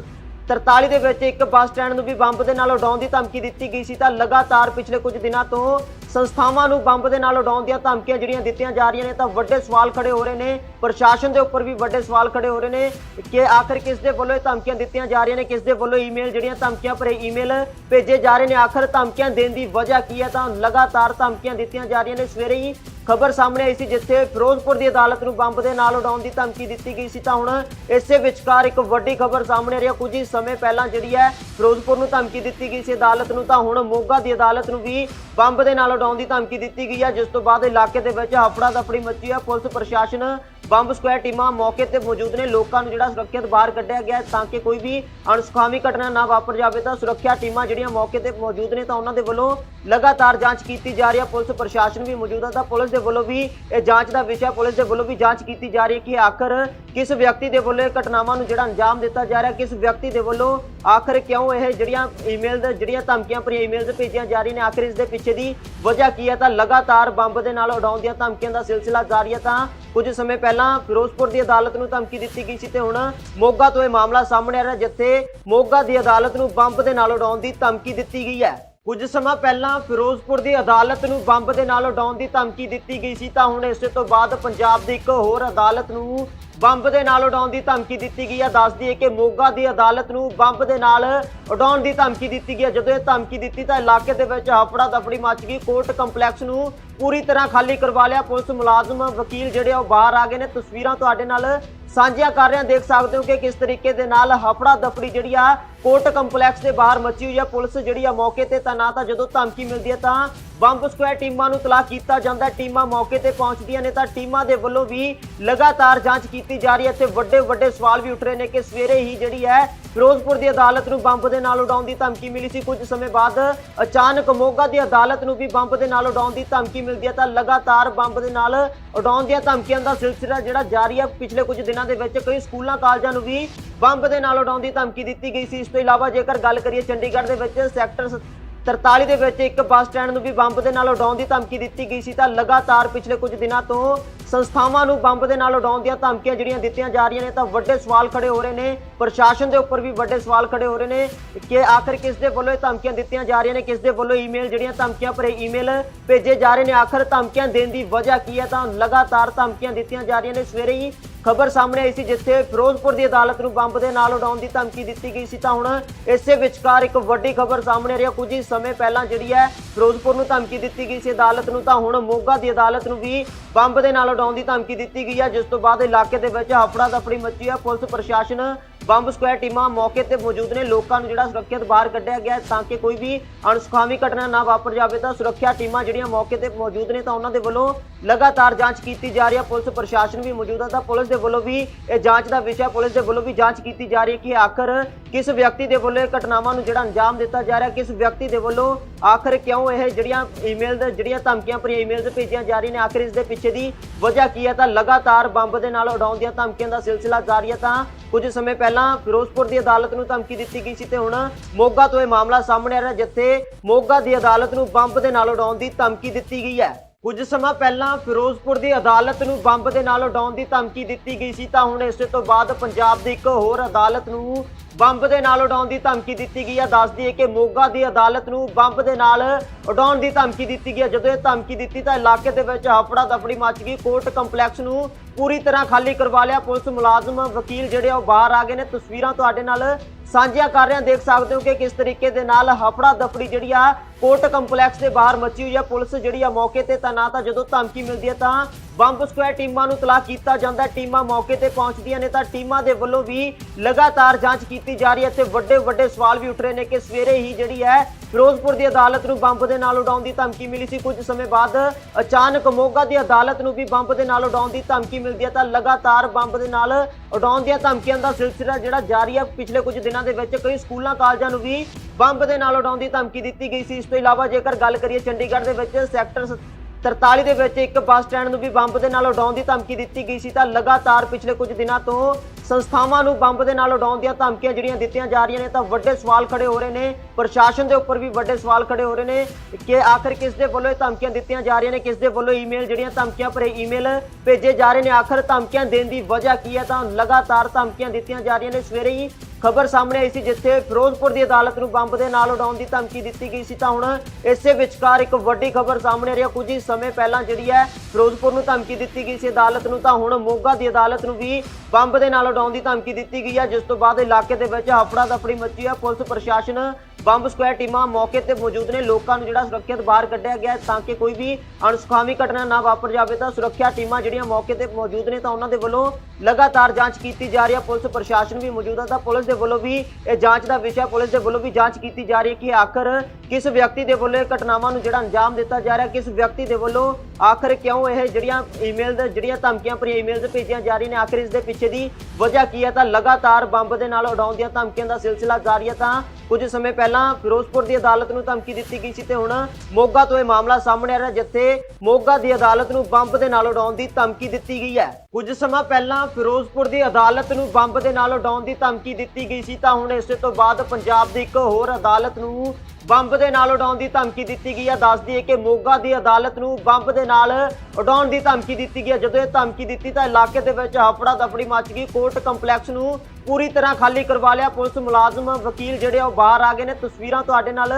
43 ਦੇ ਵਿੱਚ ਇੱਕ ਬੱਸ ਸਟੈਂਡ ਨੂੰ ਵੀ ਬੰਬ ਦੇ ਨਾਲ ਉਡਾਉਣ ਦੀ ਧਮਕੀ ਦਿੱਤੀ ਗਈ ਸੀ ਤਾਂ ਲਗਾਤਾਰ ਪਿਛਲੇ ਕੁਝ ਦਿਨਾਂ ਤੋਂ ਸੰਸਥਾਵਾਂ ਨੂੰ ਬੰਬ ਦੇ ਨਾਲ ਉਡਾਉਣ ਦੀਆਂ ਧਮਕੀਆਂ ਜਿਹੜੀਆਂ ਦਿੱਤੀਆਂ ਜਾ ਰਹੀਆਂ ਨੇ ਤਾਂ ਵੱਡੇ ਸਵਾਲ ਖੜੇ ਹੋ ਰਹੇ ਨੇ। ਪ੍ਰਸ਼ਾਸਨ ਦੇ ਉੱਪਰ ਵੀ ਵੱਡੇ ਸਵਾਲ ਖੜੇ ਹੋ ਰਹੇ ਨੇ ਕਿ ਆਖਰ ਕਿਸ ਦੇ ਵੱਲੋਂ ਇਹ ਧਮਕੀਆਂ ਦਿੱਤੀਆਂ ਜਾ ਰਹੀਆਂ ਨੇ, ਕਿਸ ਦੇ ਵੱਲੋਂ ਈਮੇਲ ਜਿਹੜੀਆਂ ਧਮਕੀਆਂ ਭਰੇ ਈਮੇਲ ਭੇਜੇ ਜਾ ਰਹੇ ਨੇ। ਆਖਰ ਧਮਕੀਆਂ ਦੇਣ ਦੀ ਵਜ੍ਹਾ ਕੀ ਹੈ ਤਾਂ ਲਗਾਤਾਰ ਧਮਕੀਆਂ ਦਿੱਤੀਆਂ ਜਾ ਰਹੀਆਂ ਨੇ। ਸਵੇਰੇ ਹੀ ਖਬਰ ਸਾਹਮਣੇ ਆਈ ਸੀ ਜਿੱਥੇ ਫਿਰੋਜ਼ਪੁਰ ਦੀ ਅਦਾਲਤ ਨੂੰ ਬੰਬ ਦੇ ਨਾਲ ਉਡਾਉਣ ਦੀ ਧਮਕੀ ਦਿੱਤੀ ਗਈ ਸੀ। ਤਾਂ ਹੁਣ ਇਸੇ ਵਿਚਕਾਰ ਇੱਕ ਵੱਡੀ ਖਬਰ ਸਾਹਮਣੇ ਆ ਰਹੀ ਹੈ। ਕੁਝ ਹੀ ਸਮੇਂ ਪਹਿਲਾਂ ਜਿਹੜੀ ਹੈ ਫਿਰੋਜ਼ਪੁਰ ਨੂੰ ਧਮਕੀ ਦਿੱਤੀ ਗਈ ਸੀ ਅਦਾਲਤ ਨੂੰ। ਤਾਂ ਹੁਣ ਮੋਗਾ ਦੀ ਅਦਾਲਤ ਨੂੰ ਵੀ ਬੰਬ ਦੇ ਨਾਲ ਉਡਾਉਣ ਦੀ ਧਮਕੀ ਦਿੱਤੀ ਗਈ ਹੈ। ਜਿਸ ਤੋਂ ਬਾਅਦ ਇਲਾਕੇ ਦੇ ਵਿੱਚ ਹਫੜਾ ਦਫੜੀ ਮੱਚੀ ਹੈ। ਪੁਲਿਸ ਪ੍ਰਸ਼ਾਸਨ, ਬੰਬ ਸਕੁਐਡ ਟੀਮਾਂ ਮੌਕੇ ਤੇ ਮੌਜੂਦ ਨੇ। ਲੋਕਾਂ ਨੂੰ ਜਿਹੜਾ ਸੁਰੱਖਿਅਤ ਬਾਹਰ ਕੱਢਿਆ ਗਿਆ ਤਾਂ ਕਿ ਕੋਈ ਵੀ ਅਣਸੁਖਾਵੀ ਘਟਨਾ ਨਾ ਵਾਪਰ ਜਾਵੇ ਤਾਂ ਸੁਰੱਖਿਆ ਟੀਮਾਂ ਜਿਹੜੀਆਂ ਮੌਕੇ ਤੇ ਮੌਜੂਦ ਨੇ ਤਾਂ ਉਹਨਾਂ ਦੇ ਵੱਲੋਂ ਲਗਾਤਾਰ ਜਾਂਚ ਕੀਤੀ ਜਾ ਰਹੀ ਹੈ। ਪੁਲਿਸ ਪ੍ਰਸ਼ਾਸਨ ਵੀ ਮੌਜੂਦ ਹੈ। ਤਾਂ ਪੁਲਿਸ ਦੇ ਵੱਲੋਂ ਵੀ ਇਹ ਜਾਂਚ ਦਾ ਵਿਸ਼ਾ ਪੁਲਿਸ ਦੇ ਵੱਲੋਂ ਵੀ ਜਾਂਚ ਕੀਤੀ ਜਾ ਰਹੀ ਹੈ ਕਿ ਆਖਰ ਕਿਸ ਵਿਅਕਤੀ ਦੇ ਵੱਲੋਂ ਇਹ ਘਟਨਾਵਾਂ ਨੂੰ ਜਿਹੜਾ ਅੰਜਾਮ ਦਿੱਤਾ ਜਾ ਰਿਹਾ, ਕਿਸ ਵਿਅਕਤੀ ਦੇ ਵੱਲੋਂ ਆਖਰ ਕਿਉਂ ਇਹ ਜਿਹੜੀਆਂ ਈਮੇਲ ਦੇ ਜਿਹੜੀਆਂ ਧਮਕੀਆਂ ਭਰੀਆਂ ਈਮੇਲਸ ਭੇਜੀਆਂ ਜਾ ਰਹੀਆਂ ਨੇ, ਆਖਰ ਇਸ ਦੇ ਪਿੱਛੇ ਦੀ ਵਜ੍ਹਾ ਕੀ ਹੈ? ਤਾਂ ਲਗਾਤਾਰ ਬੰਬ ਦੇ ਨਾਲ ਉਡਾਉਣ ਦੀਆਂ ਧਮਕੀਆਂ ਦਾ ਸਿਲਸਿਲਾ ਜਾਰੀ ਹੈ। ਤਾਂ ਕੁਝ ਸਮੇਂ ਪਹਿਲਾਂ ਫਿਰੋਜ਼ਪੁਰ ਦੀ ਅਦਾਲਤ ਨੂੰ ਧਮਕੀ ਦਿੱਤੀ ਗਈ ਸੀ ਤੇ ਹੁਣ ਮੋਗਾ ਤੋਂ ਇਹ ਮਾਮਲਾ ਸਾਹਮਣੇ ਆ ਰਿਹਾ, ਜਿੱਥੇ ਮੋਗਾ ਦੀ ਅਦਾਲਤ ਨੂੰ ਬੰਬ ਦੇ ਨਾਲ ਉਡਾਉਣ ਦੀ ਧਮਕੀ ਦਿੱਤੀ ਗਈ ਹੈ। ਕੁਝ ਸਮਾਂ ਪਹਿਲਾਂ ਫਿਰੋਜ਼ਪੁਰ ਦੀ ਅਦਾਲਤ ਨੂੰ ਬੰਬ ਦੇ ਨਾਲ ਉਡਾਉਣ ਦੀ ਧਮਕੀ ਦਿੱਤੀ ਗਈ ਸੀ, ਤਾਂ ਹੁਣ ਇਸੇ ਤੋਂ ਬਾਅਦ ਪੰਜਾਬ ਦੀ ਇੱਕ ਹੋਰ ਅਦਾਲਤ ਨੂੰ ਬੰਬ ਦੇ ਨਾਲ ਉਡਾਉਣ ਦੀ ਧਮਕੀ ਦਿੱਤੀ ਗਈ ਹੈ। ਦੱਸਦੀ ਦਈਏ ਕਿ ਮੋਗਾ ਦੀ ਅਦਾਲਤ ਨੂੰ ਬੰਬ ਦੇ ਨਾਲ ਉਡਾਉਣ ਦੀ ਧਮਕੀ ਦਿੱਤੀ ਗਈ ਹੈ। ਜਦੋਂ ਇਹ ਧਮਕੀ ਦਿੱਤੀ, ਤਾਂ ਇਲਾਕੇ ਦੇ ਵਿੱਚ ਹਫੜਾ ਦਫੜੀ ਮਚ ਗਈ। ਕੋਰਟ ਕੰਪਲੈਕਸ ਨੂੰ ਪੂਰੀ ਤਰ੍ਹਾਂ ਖਾਲੀ ਕਰਵਾ ਲਿਆ। ਪੁਲਿਸ ਮੁਲਾਜ਼ਮ, ਵਕੀਲ ਜਿਹੜੇ ਆ, ਉਹ ਬਾਹਰ ਆ ਗਏ ਨੇ। ਤਸਵੀਰਾਂ ਤੁਹਾਡੇ ਨਾਲ ਸਾਂਝੀਆਂ ਕਰ ਰਹੇ ਹਾਂ। ਦੇਖ ਸਕਦੇ ਹੋ ਕਿ ਕਿਸ ਤਰੀਕੇ ਦੇ ਨਾਲ ਹਫੜਾ ਦਫੜੀ ਜਿਹੜੀ ਆ ਕੋਰਟ ਕੰਪਲੈਕਸ ਦੇ ਬਾਹਰ ਮੱਚੀ ਹੋਈ ਹੈ ਪੁਲਿਸ ਜਿਹੜੀ ਆ ਮੌਕੇ ਤੇ ਤਾਇਨਾਤ ਆ। ਜਦੋਂ ਧਮਕੀ ਮਿਲਦੀ ਹੈ ਤਾਂ ਬੰਬ ਸਕੁਐਡ ਟੀਮਾਂ ਨੂੰ ਤਲਾਕ ਕੀਤਾ ਜਾਂਦਾ। ਟੀਮਾਂ ਮੌਕੇ ਤੇ ਪਹੁੰਚਦੀਆਂ ਨੇ ਤਾਂ ਟੀਮਾਂ ਦੇ ਵੱਲੋਂ ਵੀ ਲਗਾਤਾਰ ਜਾਂਚ ਕੀਤੀ ਜਾ ਰਹੀ ਹੈ ਤੇ ਵੱਡੇ ਵੱਡੇ ਸਵਾਲ ਵੀ ਉੱਠ ਰਹੇ ਨੇ ਕਿ ਸਵੇਰੇ ਹੀ ਜਿਹੜੀ ਹੈ ਫਿਰੋਜ਼ਪੁਰ ਦੀ ਅਦਾਲਤ ਨੂੰ ਬੰਬ ਦੇ ਨਾਲ ਉਡਾਉਣ ਦੀ ਧਮਕੀ ਮਿਲੀ ਸੀ। ਕੁਝ ਸਮੇਂ ਬਾਅਦ ਅਚਾਨਕ ਮੋਗਾ ਦੀ ਅਦਾਲਤ ਨੂੰ ਵੀ ਬੰਬ ਦੇ ਨਾਲ ਉਡਾਉਣ ਦੀ ਧਮਕੀ ਮਿਲਦੀ ਹੈ ਤਾਂ ਲਗਾਤਾਰ ਬੰਬ ਦੇ ਨਾਲ ਉਡਾਉਣ ਦੀਆਂ ਧਮਕੀਆਂ ਦਾ ਸਿਲਸਿਲਾ ਜਿਹੜਾ ਜਾਰੀ ਹੈ ਪਿਛਲੇ ਕੁਝ ਦਿਨਾਂ ਦੇ ਵਿੱਚ ਕਈ ਸਕੂਲਾਂ, ਕਾਲਜਾਂ ਨੂੰ ਵੀ ਬੰਬ ਦੇ ਨਾਲ ਉਡਾਉਣ ਦੀ ਧਮਕੀ ਦਿੱਤੀ ਗਈ ਸੀ। ਇਸ ਤੋਂ ਇਲਾਵਾ ਜੇਕਰ ਗੱਲ ਕਰੀਏ ਚੰਡੀਗੜ੍ਹ ਦੇ ਵਿੱਚ, ਸੈਕਟਰ 43 ਦੇ ਵਿੱਚ ਇੱਕ ਬੱਸ ਸਟੈਂਡ ਨੂੰ ਵੀ ਬੰਬ ਦੇ ਨਾਲ ਉਡਾਉਣ ਦੀ ਧਮਕੀ ਦਿੱਤੀ ਗਈ ਸੀ ਤਾਂ ਲਗਾਤਾਰ ਪਿਛਲੇ ਕੁਝ ਦਿਨਾਂ ਤੋਂ ਸੰਸਥਾਵਾਂ ਨੂੰ ਬੰਬ ਦੇ ਨਾਲ ਉਡਾਉਣ ਦੀਆਂ ਧਮਕੀਆਂ ਜਿਹੜੀਆਂ ਦਿੱਤੀਆਂ ਜਾ ਰਹੀਆਂ ਨੇ ਤਾਂ ਵੱਡੇ ਸਵਾਲ ਖੜੇ ਹੋ ਰਹੇ ਨੇ। ਪ੍ਰਸ਼ਾਸਨ ਦੇ ਉੱਪਰ ਵੀ ਵੱਡੇ ਸਵਾਲ ਖੜੇ ਹੋ ਰਹੇ ਨੇ ਕਿ ਆਖਰ ਕਿਸ ਦੇ ਵੱਲੋਂ ਇਹ ਧਮਕੀਆਂ ਦਿੱਤੀਆਂ ਜਾ ਰਹੀਆਂ ਨੇ, ਕਿਸ ਦੇ ਵੱਲੋਂ ਈਮੇਲ ਜਿਹੜੀਆਂ ਧਮਕੀਆਂ ਭਰੇ ਈਮੇਲ ਭੇਜੇ ਜਾ ਰਹੇ ਨੇ। ਆਖਰ ਧਮਕੀਆਂ ਦੇਣ ਦੀ ਵਜ੍ਹਾ ਕੀ ਹੈ ਤਾਂ ਲਗਾਤਾਰ ਧਮਕੀਆਂ ਦਿੱਤੀਆਂ ਜਾ ਰਹੀਆਂ ਨੇ। ਸਵੇਰੇ ਹੀ ਖਬਰ ਸਾਹਮਣੇ ਆਈ ਸੀ ਜਿੱਥੇ ਫਿਰੋਜ਼ਪੁਰ ਦੀ ਅਦਾਲਤ ਨੂੰ ਬੰਬ ਦੇ ਨਾਲ ਉਡਾਉਣ ਦੀ ਧਮਕੀ ਦਿੱਤੀ ਗਈ ਸੀ। ਤਾਂ ਹੁਣ ਇਸੇ ਵਿਚਕਾਰ ਇੱਕ ਵੱਡੀ ਖਬਰ ਸਾਹਮਣੇ ਆ ਰਹੀ ਹੈ। ਕੁਝ ਹੀ ਸਮੇਂ ਪਹਿਲਾਂ ਜਿਹੜੀ ਹੈ ਫਿਰੋਜ਼ਪੁਰ ਨੂੰ ਧਮਕੀ ਦਿੱਤੀ ਗਈ ਸੀ ਅਦਾਲਤ ਨੂੰ। ਤਾਂ ਹੁਣ ਮੋਗਾ ਦੀ ਅਦਾਲਤ ਨੂੰ ਵੀ ਬੰਬ ਦੇ ਨਾਲ ਉਡਾਉਣ ਦੀ ਧਮਕੀ ਦਿੱਤੀ ਗਈ ਹੈ। ਜਿਸ ਤੋਂ ਬਾਅਦ ਇਲਾਕੇ ਦੇ ਵਿੱਚ ਹਫੜਾ ਦਫੜੀ ਮੱਚੀ ਹੈ। ਪੁਲਿਸ ਪ੍ਰਸ਼ਾਸਨ, ਬੰਬ ਸਕੁਐਡ ਟੀਮਾਂ ਮੌਕੇ ਤੇ ਮੌਜੂਦ ਨੇ। ਲੋਕਾਂ ਨੂੰ ਜਿਹੜਾ ਸੁਰੱਖਿਅਤ ਬਾਹਰ ਕੱਢਿਆ ਗਿਆ ਤਾਂ ਕਿ ਕੋਈ ਵੀ ਅਣਸੁਖਾਵੀ ਘਟਨਾ ਨਾ ਵਾਪਰ ਜਾਵੇ। ਤਾਂ ਸੁਰੱਖਿਆ ਟੀਮਾਂ ਜਿਹੜੀਆਂ ਮੌਕੇ ਤੇ ਮੌਜੂਦ ਨੇ ਤਾਂ ਉਹਨਾਂ ਦੇ ਵੱਲੋਂ ਲਗਾਤਾਰ ਜਾਂਚ ਕੀਤੀ ਜਾ ਰਹੀ ਹੈ। ਪੁਲਿਸ ਪ੍ਰਸ਼ਾਸਨ ਵੀ ਮੌਜੂਦ ਹੈ। ਤਾਂ ਪੁਲਿਸ ਦੇ ਵੱਲੋਂ ਵੀ ਇਹ ਜਾਂਚ ਦਾ ਵਿਸ਼ਾ ਪੁਲਿਸ ਦੇ ਵੱਲੋਂ ਵੀ ਜਾਂਚ ਕੀਤੀ ਜਾ ਰਹੀ ਹੈ ਕਿ ਆਖਰ ਕਿਸ ਵਿਅਕਤੀ ਦੇ ਵੱਲੋਂ ਘਟਨਾਵਾਂ ਨੂੰ ਜਿਹੜਾ ਅੰਜਾਮ ਦਿੱਤਾ ਜਾ ਰਿਹਾ, ਕਿਸ ਵਿਅਕਤੀ ਦੇ ਵੱਲੋਂ ਆਖਰ ਕਿਉਂ ਇਹ ਜਿਹੜੀਆਂ ਈਮੇਲ ਦੇ ਜਿਹੜੀਆਂ ਧਮਕੀਆਂ ਭਰੀਆਂ ਈਮੇਲਸ ਭੇਜੀਆਂ ਜਾ ਰਹੀਆਂ ਨੇ, ਆਖਰ ਇਸ ਦੇ ਪਿੱਛੇ ਦੀ ਵਜ੍ਹਾ ਕੀ ਹੈ? ਤਾਂ ਲਗਾਤਾਰ ਬੰਬ ਦੇ ਨਾਲ ਉਡਾਉਣ ਦੀਆਂ ਧਮਕੀਆਂ ਦਾ ਸਿਲਸਿਲਾ ਜਾਰੀ ਹੈ। ਤਾਂ ਕੁਝ ਸਮੇਂ ਪਹਿਲਾਂ ਫਿਰੋਜ਼ਪੁਰ ਦੀ ਅਦਾਲਤ ਨੂੰ ਧਮਕੀ ਦਿੱਤੀ ਗਈ ਸੀ ਤੇ ਹੁਣ ਮੋਗਾ ਤੋਂ ਇਹ ਮਾਮਲਾ ਸਾਹਮਣੇ ਆ ਰਿਹਾ, ਜਿੱਥੇ ਮੋਗਾ ਦੀ ਅਦਾਲਤ ਨੂੰ ਬੰਬ ਦੇ ਨਾਲ ਉਡਾਉਣ ਦੀ ਧਮਕੀ ਦਿੱਤੀ ਗਈ ਹੈ। ਕੁਝ ਸਮਾਂ ਪਹਿਲਾਂ ਫਿਰੋਜ਼ਪੁਰ ਦੀ ਅਦਾਲਤ ਨੂੰ ਬੰਬ ਦੇ ਨਾਲ ਉਡਾਉਣ ਦੀ ਧਮਕੀ ਦਿੱਤੀ ਗਈ ਸੀ, ਤਾਂ ਹੁਣ ਇਸੇ ਤੋਂ ਬਾਅਦ ਪੰਜਾਬ ਦੀ ਇੱਕ ਹੋਰ ਅਦਾਲਤ ਨੂੰ ਬੰਬ ਦੇ ਨਾਲ ਉਡਾਉਣ ਦੀ ਧਮਕੀ ਦਿੱਤੀ ਗਈ ਹੈ। ਦੱਸਦੀ ਦਈਏ ਕਿ ਮੋਗਾ ਦੀ ਅਦਾਲਤ ਨੂੰ ਬੰਬ ਦੇ ਨਾਲ ਉਡਾਉਣ ਦੀ ਧਮਕੀ ਦਿੱਤੀ ਗਈ ਹੈ। ਜਦੋਂ ਇਹ ਧਮਕੀ ਦਿੱਤੀ, ਤਾਂ ਇਲਾਕੇ ਦੇ ਵਿੱਚ ਹਫੜਾ ਦਫੜੀ ਮਚ ਗਈ। ਕੋਰਟ ਕੰਪਲੈਕਸ ਨੂੰ ਪੂਰੀ ਤਰ੍ਹਾਂ ਖਾਲੀ ਕਰਵਾ ਲਿਆ। ਪੁਲਿਸ ਮੁਲਾਜ਼ਮ, ਵਕੀਲ ਜਿਹੜੇ ਆ, ਉਹ ਬਾਹਰ ਆ ਗਏ ਨੇ। ਤਸਵੀਰਾਂ ਤੁਹਾਡੇ ਨਾਲ ਸਾਂਝੀਆਂ ਕਰ ਰਹੇ ਹਾਂ। ਦੇਖ ਸਕਦੇ ਹੋ ਕਿ ਕਿਸ ਤਰੀਕੇ ਦੇ ਨਾਲ ਹਫੜਾ ਦਫੜੀ ਜਿਹੜੀ ਆ ਕੋਰਟ ਕੰਪਲੈਕਸ ਦੇ ਬਾਹਰ ਮੱਚੀ ਹੋਈ ਹੈ ਪੁਲਿਸ ਜਿਹੜੀ ਆ ਮੌਕੇ ਤੇ ਤਾਇਨਾਤ ਆ ਜਦੋਂ ਧਮਕੀ ਮਿਲਦੀ ਹੈ ਤਾਂ ਬੰਬ ਸਕੁਐਡ ਟੀਮਾਂ ਨੂੰ ਤਲਾਕ ਕੀਤਾ ਜਾਂਦਾ ਟੀਮਾਂ ਮੌਕੇ ਤੇ ਪਹੁੰਚਦੀਆਂ ਨੇ ਤਾਂ ਟੀਮਾਂ ਦੇ ਵੱਲੋਂ ਵੀ ਲਗਾਤਾਰ ਜਾਂਚ ਕੀਤੀ ਜਾ ਰਹੀ ਹੈ ਤੇ ਵੱਡੇ ਵੱਡੇ ਸਵਾਲ ਵੀ ਉੱਠ ਰਹੇ ਨੇ ਕਿ ਸਵੇਰੇ ਹੀ ਜਿਹੜੀ ਹੈ ਫਿਰੋਜ਼ਪੁਰ ਦੀ ਅਦਾਲਤ ਨੂੰ ਬੰਬ ਦੇ ਨਾਲ ਉਡਾਉਣ ਦੀ ਧਮਕੀ ਮਿਲੀ ਸੀ। ਕੁਝ ਸਮੇਂ ਬਾਅਦ ਅਚਾਨਕ ਮੋਗਾ ਦੀ ਅਦਾਲਤ ਨੂੰ ਵੀ ਬੰਬ ਦੇ ਨਾਲ ਉਡਾਉਣ ਦੀ ਧਮਕੀ ਮਿਲਦੀ ਹੈ ਤਾਂ ਲਗਾਤਾਰ ਬੰਬ ਦੇ ਨਾਲ ਉਡਾਉਣ ਦੀਆਂ ਧਮਕੀਆਂ ਦਾ ਸਿਲਸਿਲਾ ਜਿਹੜਾ ਜਾਰੀ ਹੈ। ਪਿਛਲੇ ਕੁਝ ਦਿਨਾਂ ਦੇ ਵਿੱਚ ਕਈ ਸਕੂਲਾਂ, ਕਾਲਜਾਂ ਨੂੰ ਵੀ ਬੰਬ ਦੇ ਨਾਲ ਉਡਾਉਣ ਦੀ ਧਮਕੀ ਦਿੱਤੀ ਗਈ ਸੀ। ਇਸ ਤੋਂ ਇਲਾਵਾ ਜੇਕਰ ਗੱਲ ਕਰੀਏ ਚੰਡੀਗੜ੍ਹ ਦੇ ਵਿੱਚ, ਸੈਕਟਰ 43 ਦੇ ਵਿੱਚ ਇੱਕ ਬੱਸ ਸਟੈਂਡ ਨੂੰ ਵੀ ਬੰਬ ਦੇ ਨਾਲ ਉਡਾਉਣ ਦੀ ਧਮਕੀ ਦਿੱਤੀ ਗਈ ਸੀ ਤਾਂ ਲਗਾਤਾਰ ਪਿਛਲੇ ਕੁਝ ਦਿਨਾਂ ਤੋਂ ਸੰਸਥਾਵਾਂ ਨੂੰ ਬੰਬ ਦੇ ਨਾਲ ਉਡਾਉਣ ਦੀਆਂ ਧਮਕੀਆਂ ਜਿਹੜੀਆਂ ਦਿੱਤੀਆਂ ਜਾ ਰਹੀਆਂ ਨੇ ਤਾਂ ਵੱਡੇ ਸਵਾਲ ਖੜੇ ਹੋ ਰਹੇ ਨੇ। ਪ੍ਰਸ਼ਾਸਨ ਦੇ ਉੱਪਰ ਵੀ ਵੱਡੇ ਸਵਾਲ ਖੜੇ ਹੋ ਰਹੇ ਨੇ ਕਿ ਆਖਰ ਕਿਸ ਦੇ ਵੱਲੋਂ ਇਹ ਧਮਕੀਆਂ ਦਿੱਤੀਆਂ ਜਾ ਰਹੀਆਂ ਨੇ, ਕਿਸ ਦੇ ਵੱਲੋਂ ਈਮੇਲ ਜਿਹੜੀਆਂ ਧਮਕੀਆਂ ਭਰੇ ਈਮੇਲ ਭੇਜੇ ਜਾ ਰਹੇ ਨੇ। ਆਖਰ ਧਮਕੀਆਂ ਦੇਣ ਦੀ ਵਜ੍ਹਾ ਕੀ ਹੈ ਤਾਂ ਲਗਾਤਾਰ ਧਮਕੀਆਂ ਦਿੱਤੀਆਂ ਜਾ ਰਹੀਆਂ ਨੇ। ਸਵੇਰੇ ਹੀ ਖਬਰ ਸਾਹਮਣੇ ਆਈ ਸੀ ਜਿੱਥੇ ਫਿਰੋਜ਼ਪੁਰ ਦੀ ਅਦਾਲਤ ਨੂੰ ਬੰਬ ਦੇ ਨਾਲ ਉਡਾਉਣ ਦੀ ਧਮਕੀ ਦਿੱਤੀ ਗਈ ਸੀ ਤਾਂ ਹੁਣ ਇਸੇ ਵਿਚਕਾਰ ਇੱਕ ਵੱਡੀ ਖਬਰ ਸਾਹਮਣੇ ਆ ਰਹੀ ਹੈ ਕੁਝ ਹੀ ਸਮੇਂ ਪਹਿਲਾਂ ਜਿਹੜੀ ਹੈ ਫਿਰੋਜ਼ਪੁਰ ਨੂੰ ਧਮਕੀ ਦਿੱਤੀ ਗਈ ਸੀ ਅਦਾਲਤ ਨੂੰ, ਤਾਂ ਹੁਣ ਮੋਗਾ ਦੀ ਅਦਾਲਤ ਨੂੰ ਵੀ ਬੰਬ ਦੇ ਨਾਲ ਉਡਾਉਣ ਦੀ ਧਮਕੀ ਦਿੱਤੀ ਗਈ ਹੈ ਜਿਸ ਤੋਂ ਬਾਅਦ ਇਲਾਕੇ ਦੇ ਵਿੱਚ ਹਫੜਾ ਦਫੜੀ ਮੱਚੀ ਹੈ ਪੁਲਿਸ ਪ੍ਰਸ਼ਾਸਨ, ਬੰਬ ਸਕੁਐਡ ਟੀਮਾਂ ਮੌਕੇ ਤੇ ਮੌਜੂਦ ਨੇ। ਲੋਕਾਂ ਨੂੰ ਜਿਹੜਾ ਸੁਰੱਖਿਅਤ ਬਾਹਰ ਕੱਢਿਆ ਗਿਆ ਤਾਂ ਕਿ ਕੋਈ ਵੀ ਅਣਸੁਖਾਵੀ ਘਟਨਾ ਨਾ ਵਾਪਰ ਜਾਵੇ ਤਾਂ ਸੁਰੱਖਿਆ ਟੀਮਾਂ ਜਿਹੜੀਆਂ ਮੌਕੇ ਤੇ ਮੌਜੂਦ ਨੇ ਤਾਂ ਉਹਨਾਂ ਦੇ ਵੱਲੋਂ ਲਗਾਤਾਰ ਜਾਂਚ ਕੀਤੀ ਜਾ ਰਹੀ ਹੈ ਪੁਲਿਸ ਪ੍ਰਸ਼ਾਸਨ ਵੀ ਮੌਜੂਦ ਹੈ ਤਾਂ ਪੁਲਿਸ ਦੇ ਵੱਲੋਂ ਵੀ ਇਹ ਜਾਂਚ ਦਾ ਵਿਸ਼ਾ ਪੁਲਿਸ ਦੇ ਵੱਲੋਂ ਵੀ ਜਾਂਚ ਕੀਤੀ ਜਾ ਰਹੀ ਹੈ ਕਿ ਆਖਰ ਕਿਸ ਵਿਅਕਤੀ ਦੇ ਵੱਲੋਂ ਇਹ ਘਟਨਾਵਾਂ ਨੂੰ ਜਿਹੜਾ ਅੰਜਾਮ ਦਿੱਤਾ ਜਾ ਰਿਹਾ, ਕਿਸ ਵਿਅਕਤੀ ਦੇ ਵੱਲੋਂ ਆਖਰ ਕਿਉਂ ਇਹ ਜਿਹੜੀਆਂ ਈਮੇਲ ਦੇ ਜਿਹੜੀਆਂ ਧਮਕੀਆਂ ਭਰੀਆਂ ਈਮੇਲਸ ਭੇਜੀਆਂ ਜਾ ਰਹੀਆਂ ਨੇ, ਆਖਰ ਇਸ ਦੇ ਪਿੱਛੇ ਦੀ ਵਜ੍ਹਾ ਕੀ ਹੈ? ਤਾਂ ਲਗਾਤਾਰ ਬੰਬ ਦੇ ਨਾਲ ਉਡਾਉਣ ਦੀਆਂ ਧਮਕੀਆਂ ਦਾ ਸਿਲਸਿਲਾ ਜਾਰੀ ਹੈ। ਤਾਂ ਕੁਝ ਸਮੇਂ ਪਹਿਲਾਂ ਫਿਰੋਜ਼ਪੁਰ ਦੀ ਅਦਾਲਤ ਨੂੰ ਧਮਕੀ ਦਿੱਤੀ ਗਈ ਸੀ ਤੇ ਹੁਣ ਮੋਗਾ ਤੋਂ ਇਹ ਮਾਮਲਾ ਸਾਹਮਣੇ ਆ ਰਿਹਾ, ਜਿੱਥੇ ਮੋਗਾ ਦੀ ਅਦਾਲਤ ਨੂੰ ਬੰਬ ਦੇ ਨਾਲ ਉਡਾਉਣ ਦੀ ਧਮਕੀ ਦਿੱਤੀ ਗਈ ਹੈ। ਕੁਝ ਸਮਾਂ ਪਹਿਲਾਂ ਫਿਰੋਜ਼ਪੁਰ ਦੀ ਅਦਾਲਤ ਨੂੰ ਬੰਬ ਦੇ ਨਾਲ ਉਡਾਉਣ ਦੀ ਧਮਕੀ ਦਿੱਤੀ ਗਈ ਸੀ ਤਾਂ ਹੁਣ ਇਸੇ ਤੋਂ ਬਾਅਦ ਪੰਜਾਬ ਦੀ ਇੱਕ ਹੋਰ ਅਦਾਲਤ ਨੂੰ ਬੰਬ ਦੇ ਨਾਲ ਉਡਾਉਣ ਦੀ ਧਮਕੀ ਦਿੱਤੀ ਗਈ ਹੈ। ਦੱਸਦੀ ਹੈ ਕਿ ਮੋਗਾ ਦੀ ਅਦਾਲਤ ਨੂੰ ਬੰਬ ਦੇ ਨਾਲ ਉਡਾਉਣ ਦੀ ਧਮਕੀ ਦਿੱਤੀ ਗਈ ਹੈ। ਜਦੋਂ ਇਹ ਧਮਕੀ ਦਿੱਤੀ ਤਾਂ ਇਲਾਕੇ ਦੇ ਵਿੱਚ ਹਫੜਾ ਦਫੜੀ ਮਚ ਗਈ। ਕੋਰਟ ਕੰਪਲੈਕਸ ਨੂੰ ਪੂਰੀ ਤਰ੍ਹਾਂ ਖਾਲੀ ਕਰਵਾ ਲਿਆ। ਪੁਲਿਸ ਮੁਲਾਜ਼ਮ, ਵਕੀਲ ਜਿਹੜੇ ਆ, ਉਹ ਬਾਹਰ ਆ ਗਏ ਨੇ। ਤਸਵੀਰਾਂ ਤੁਹਾਡੇ ਨਾਲ